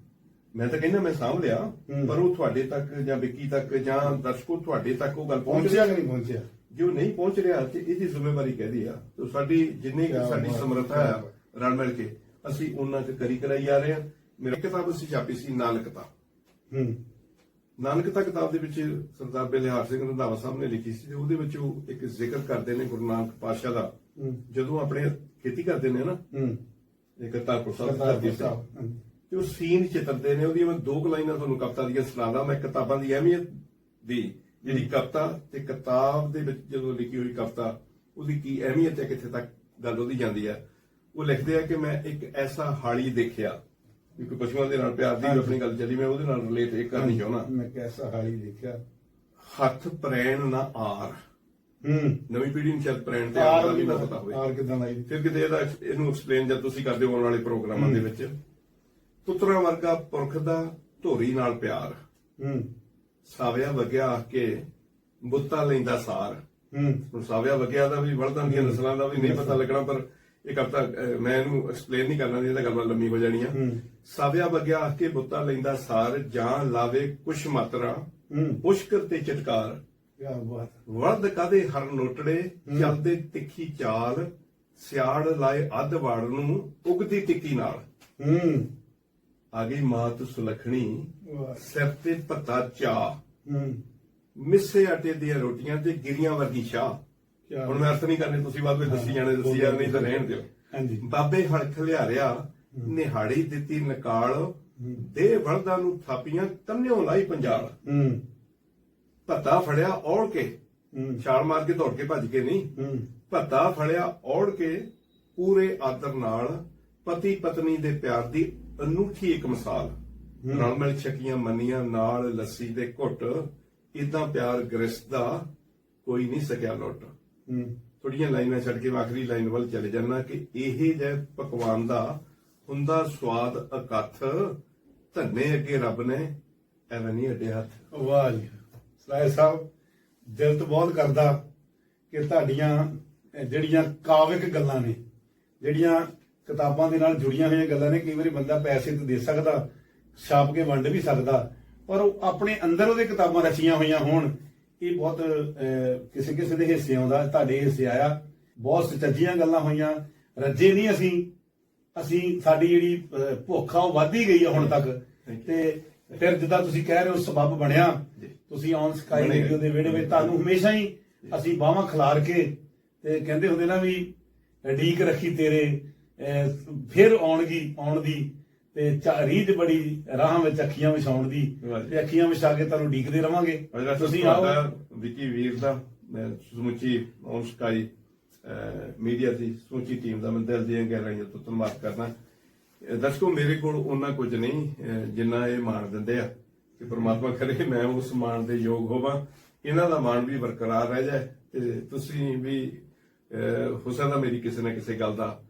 ਮੈਂ ਤਾਂ ਕਹਿੰਦਾ ਮੈਂ ਸਾਂਭ ਲਿਆ ਹੂੰ। ਪਰ ਉਹ ਤੁਹਾਡੇ ਤੱਕ ਜਾਂ ਵਿੱਕੀ ਤੱਕ ਜਾਂ ਦਰਸ਼ਕੋ ਤੁਹਾਡੇ ਤੱਕ ਉਹ ਗੱਲ ਪਹੁੰਚ ਪਹੁੰਚਿਆ ਕਿ ਨਹੀਂ ਪਹੁੰਚਿਆ? ਜੋ ਨਹੀਂ ਪਹੁੰਚ ਰਿਹਾ ਤੇ ਇਹਦੀ ਜ਼ਿੰਮੇਵਾਰੀ ਕਹਦੀ ਆ? ਤੇ ਸਾਡੀ ਜਿੰਨੀ ਕੁ ਕਿਆ ਸਾਡੀ ਬਾਤ, ਸਮਰੱਥਾ ਕਿਆ ਆ ਰਲ ਮਿਲ ਕੇ ਅਸੀਂ ਉਹਨਾਂ ਤੇ ਕਰੀ ਕਰਾਈ ਜਾ ਰਹੇ ਹਾਂ ਮੇਰੀ ਕਿਤਾਬ ਅਸੀਂ ਛਾਪੀ ਸੀ ਨਾਨਕਤਾ ਹੂੰ। ਨਾਨਕਤਾ ਕਿਤਾਬ ਦੇ ਵਿੱਚ ਸਰਦਾਰ ਬੇਲਿਹਾਰ ਸਿੰਘ ਰੰਧਾਵਾ ਸਾਹਿਬ ਨੇ ਲਿਖੀ ਸੀ ਤੇ ਉਹਦੇ ਵਿੱਚ ਉਹ ਇੱਕ ਜ਼ਿਕਰ ਕਰਦੇ ਨੇ ਗੁਰੂ ਨਾਨਕ ਪਾਤਸ਼ਾਹ ਦਾ। ਜਦੋਂ ਆਪਣੇ ਖੇਤੀ ਕਰਦੇ ਨੇ ਨਾ ਹੂੰ। ਇਹ ਕਰਤਾਰਪੁਰ ਸਾਹਿਬ ਦੀ ਸਰਦਾਰ ਧਰਤੀ ਤੇ। ਉਹ ਸੀਨ ਚਿੱਤਰਦੇ ਨੇ ਉਹਦੀਆਂ ਮੈਂ ਦੋ ਕੁ ਲਾਈਨਾਂ ਤੁਹਾਨੂੰ ਕਵਿਤਾ ਦੀਆਂ ਸੁਣਾਦਾ ਮੈਂ ਕਿਤਾਬਾਂ ਦੀ ਅਹਿਮੀਅਤ ਦੀ ਜਿਹੜੀ ਕਵਿਤਾ ਤੇ ਕਿਤਾਬ ਦੇ ਵਿੱਚ ਜਦੋਂ ਲਿਖੀ ਹੋਈ ਕਵਿਤਾ ਉਹਦੀ ਕੀ ਅਹਿਮੀਅਤ ਹੈ ਕਿੱਥੇ ਤੱਕ ਗੱਲ ਉਹਦੀ ਜਾਂਦੀ ਹੈ। ਉਹ ਲਿਖਦੇ ਆ ਕਿ ਮੈਂ ਇੱਕ ਐਸਾ ਹਾਲੀ ਦੇਖਿਆ ਇੱਕ ਪਸ਼ੂਆਂ ਦੇ ਨਾਲ ਪਿਆਰ ਦੀ ਆਪਣੀ ਗੱਲ ਚੱਲੀ ਮੈਂ ਉਹਦੇ ਨਾਲ ਰਿਲੇਟ ਇਹ ਕਰਨੀ ਚਾਹੁੰਦਾ। ਮੈਂ ਕੈਸਾ ਹਾਲੀ ਦੇਖਿਆ। ਹੱਥ ਪ੍ਰੈਣ ਨਾ ਆਰ। ਹੂੰ। ਨਵੀਂ ਪੀੜ੍ਹੀ ਨੂੰ ਸ਼ਾਇਦ ਪ੍ਰੈਣ ਤੇ ਆਰ ਦਾ ਵੀ ਨਾ ਪਤਾ ਹੋਵੇ। ਆਰ ਕਿਦਾਂ ਲਾਈ ਫਿਰ ਕਿਤੇ ਇਹਦਾ ਇਹਨੂੰ ਐਕਸਪਲੇਨ ਜਦ ਤੁਸੀਂ ਕਰਦੇ ਹੋ ਆਉਣ ਵਾਲੇ ਪ੍ਰੋਗਰਾਮਾਂ ਦੇ ਵਿੱਚ। ਪੁੱਤਰਾਂ ਵਰਗਾ ਪੁਰਖ ਦਾ ਧੋਰੀ ਨਾਲ ਪਿਆਰ। ਹੂੰ। ਸਾਵਿਆ ਵਗਿਆ ਆ ਕੇ ਬੁੱਤਾ ਲੈਂਦਾ ਸਾਰ। ਹੂੰ। ਹੁਣ ਸਾਵਿਆ ਵਗਿਆ ਦਾ ਵੀ ਵਲਦਾਂ ਦੀਆਂ ਨਸਲਾਂ ਦਾ ਵੀ ਨਹੀਂ ਪਤਾ ਲੱਗਣਾ ਪਰ ਇਹ ਕਵਤਾ ਮੈਂ ਇਹਨੂੰ ਐਕਸਪਲੇਨ ਨਹੀਂ ਕਰਨਾ ਇਹਦਾ ਗੱਲ ਲੰਮੀ ਹੋ ਜਾਣੀ ਆ ਹੂੰ। ਸਾਵਿਆ ਵਗਿਆ ਆ ਕੇ ਬੁੱਤਾ ਲੈਂਦਾ ਸਾਰ ਜਾਂ ਲਾਵੇ ਕੁਛ ਮਾਤਰਾ ਹੂੰ। ਪੁਸ਼ਕਰ ਤੇ ਚਟਕਾਰ। ਕੀ ਬਾਤ ਵਰਦ ਕਾਦੇ ਹਰ ਨੋਟੜੇ ਚੱਲਦੇ ਤਿੱਖੀ ਚਾਲ ਸਿਆੜ ਲਾਏ ਅੱਧ ਵਾੜ ਨੂੰ ਉਗਦੀ ਟਿੱਕੀ ਨਾਲ। ਹੂੰ। ਆ ਗਈ ਮਾਤ ਸੁਲਖਣੀ ਸਿਰ ਤੇ ਪੱਤਾ ਚਾ। ਹੂੰ। ਮਿੱਸੇ ਆਟੇ ਦੀਆਂ ਰੋਟੀਆਂ ਤੇ ਗਿਰੀਆਂ ਵਰਗੀ ਸ਼ਾਹ ਹੁਣ ਮੈਂ ਅਰਥ ਨਹੀਂ ਕਰਨੇ ਤੁਸੀਂ ਬਾਅਦ ਵਿੱਚ ਦੱਸੀ ਜਾਣੇ ਦੱਸੀ ਜਾਣੇ ਨਹੀਂ ਤਾਂ ਰਹਿਣ ਦਿਓ। ਹਾਂਜੀ। ਬਾਬੇ ਹਲਖ ਲਿਆਰਿਆ ਨਿਹਾੜੀ ਦਿੱਤੀ ਨਕਾਲ ਦੇ ਵਰਦਾਂ ਨੂੰ ਥਾਪੀਆਂ ਕੰਨਿਓ ਲਾਈ ਪੰਜਾਲ। ਹੂੰ। ਭੱਤਾ ਫੜਿਆ ਔੜ ਕੇ। ਛਾਲ ਮਾਰ ਕੇ ਦੌੜ ਕੇ ਭੱਜ ਕੇ ਨਹੀਂ ਭੱਤਾ ਫੜਿਆ ਔੜ ਕੇ ਪੂਰੇ ਆਦਰ ਨਾਲ ਪਤੀ ਪਤਨੀ ਦੇ ਪਿਆਰ ਦੀ ਅਨੂਠੀ ਇੱਕ ਮਿਸਾਲ। ਰਲ ਮਿਲ ਛਕੀਆਂ ਮੰਨੀਆਂ ਨਾਲ ਲੱਸੀ ਦੇ ਘੁੱਟ। ਇਦਾਂ ਪਿਆਰ ਗ੍ਰਸਤ ਦਾ ਕੋਈ ਨਹੀਂ ਸਕਿਆ ਲੁੱਟ। ਥੋੜੀਆਂ ਲਾਈਨਾਂ ਛੱਡ ਕੇ ਆਖਰੀ ਲਾਈਨ ਵੱਲ ਚਲੇ ਜਾਣਾ ਕਿ ਇਹ ਜੇ ਪਕਵਾਨ ਦਾ ਹੁੰਦਾ ਸਵਾਦ ਅਕਥ। ਧੰਨੇ ਅੱਗੇ ਰੱਬ ਨੇ ਐਵੇਂ ਨਹੀਂ ਅੱਡੇ ਹੱਥ। ਵਾਹ ਜੀ ਸਲਾਹ ਸਾਹਿਬ ਦਿਲ ਤੋਂ ਬਹੁਤ ਕਰਦਾ ਕਿ ਤੁਹਾਡੀਆਂ ਜਿਹੜੀਆਂ ਕਾਵਿਕ ਗੱਲਾਂ ਨੇ ਜਿਹੜੀਆਂ ਕਿਤਾਬਾਂ ਦੇ ਨਾਲ ਜੁੜੀਆਂ ਹੋਈਆਂ ਗੱਲਾਂ ਨੇ ਕਈ ਵਾਰੀ ਬੰਦਾ ਪੈਸੇ ਤੇ ਦੇ ਸਕਦਾ ਛਾਪ ਕੇ ਵੰਡ ਵੀ ਸਕਦਾ ਪਰ ਉਹ ਆਪਣੇ ਅੰਦਰ ਉਹਦੇ ਕਿਤਾਬਾਂ ਰਚੀਆਂ ਹੋਈਆਂ ਹੋਣ ਇਹ ਬਹੁਤ ਕਿਸੇ ਕਿਸੇ ਦੇ ਹਿੱਸੇ ਆਉਂਦਾ ਤੁਹਾਡੇ ਹਿੱਸੇ ਆਇਆ। ਬਹੁਤ ਸੱਚੀਆਂ ਗੱਲਾਂ ਹੋਈਆਂ ਰੱਜੇ ਨਹੀਂ ਅਸੀਂ ਅਸੀਂ ਸਾਡੀ ਜਿਹੜੀ ਭੁੱਖ ਆ ਉਹ ਵੱਧਦੀ ਗਈ ਆ ਹੁਣ ਤੱਕ ਤੇ ਫਿਰ ਜਿੱਦਾਂ ਤੁਸੀਂ ਕਹਿ ਰਹੇ ਹੋ ਸਬੱਬ ਬਣਿਆ ਤੁਸੀਂ ਔਨ ਸਕਾਈ। ਰੇਡੀਓ ਦੇ ਵਿਹੜੇ ਵਿੱਚ ਤੁਹਾਨੂੰ ਹਮੇਸ਼ਾ ਹੀ ਅਸੀਂ ਬਾਹਾਂ ਖਿਲਾਰ ਕੇ ਤੇ ਕਹਿੰਦੇ ਹੁੰਦੇ ਨਾ ਵੀ ਢੀਕ ਰੱਖੀ ਤੇਰੇ ਫਿਰ ਆਉਣਗੀ ਆਉਣ ਦੀ ਤੇ ਰੀਝ ਬੜੀ ਰਾਹਾਂ ਵਿੱਚ ਅੱਖੀਆਂ ਵਿਛਾਉਣ ਦੀ। ਤੇ ਅੱਖੀਆਂ ਵਿਛਾ ਕੇ ਤੁਹਾਨੂੰ ਢੀਕਦੇ ਰਵਾਂਗੇ। ਤੁਸੀਂ ਆਓ। ਵਿੱਕੀ ਵੀਰ ਦਾ ਮੈਂ ਸਮੁੱਚੀ ਔਨ ਸਕਾਈ ਮੀਡੀਆ ਦੀ ਸਮੁੱਚੀ ਟੀਮ ਦਾ ਮੈਂ ਦਿਲ ਦੀਆਂ ਗਹਿਰਾਈਆਂ ਤੋਂ ਧੰਨਵਾਦ ਅਹ ਦਰਸ਼ਕੋ ਮੇਰੇ ਕੋਲ ਉਹਨਾਂ ਕੁਝ ਨਹੀਂ ਜਿੰਨਾ ਇਹ ਮਾਣ ਦਿੰਦੇ ਆ ਕਿ ਪ੍ਰਮਾਤਮਾ ਕਰੇ ਮੈਂ ਉਸ ਮਾਣ ਦੇ ਯੋਗ ਹੋਵਾਂ। ਇਹਨਾਂ ਦਾ ਮਾਣ ਵੀ ਬਰਕਰਾਰ ਰਹਿ ਜਾਏ ਤੇ ਤੁਸੀਂ ਵੀ ਅਹ ਹੋ ਸਕਦਾ ਮੇਰੀ ਕਿਸੇ ਨਾ ਕਿਸੇ ਗੱਲ ਦਾ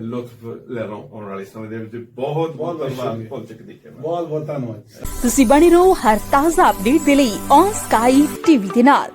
ਲੁਤਫ ਲੈ ਲਓ ਆਉਣ ਵਾਲੇ ਸਮੇਂ ਦੇ ਵਿੱਚ। ਬਹੁਤ ਬਹੁਤ ਬਹੁਤ ਧੰਨਵਾਦ ਸ਼ੁਕਰੀਆ। ਭੁੱਲ ਚੁੱਕ ਦੇਖਿਆ ਬਹੁਤ ਬਹੁਤ ਧੰਨਵਾਦ। ਤੁਸੀਂ ਬਣੇ ਰਹੋ ਹਰ ਤਾਜ਼ਾ ਅਪਡੇਟ ਦੇ ਲਈ ਔਨ ਸਕਾਈ ਟੀਵੀ ਦੇ ਨਾਲ।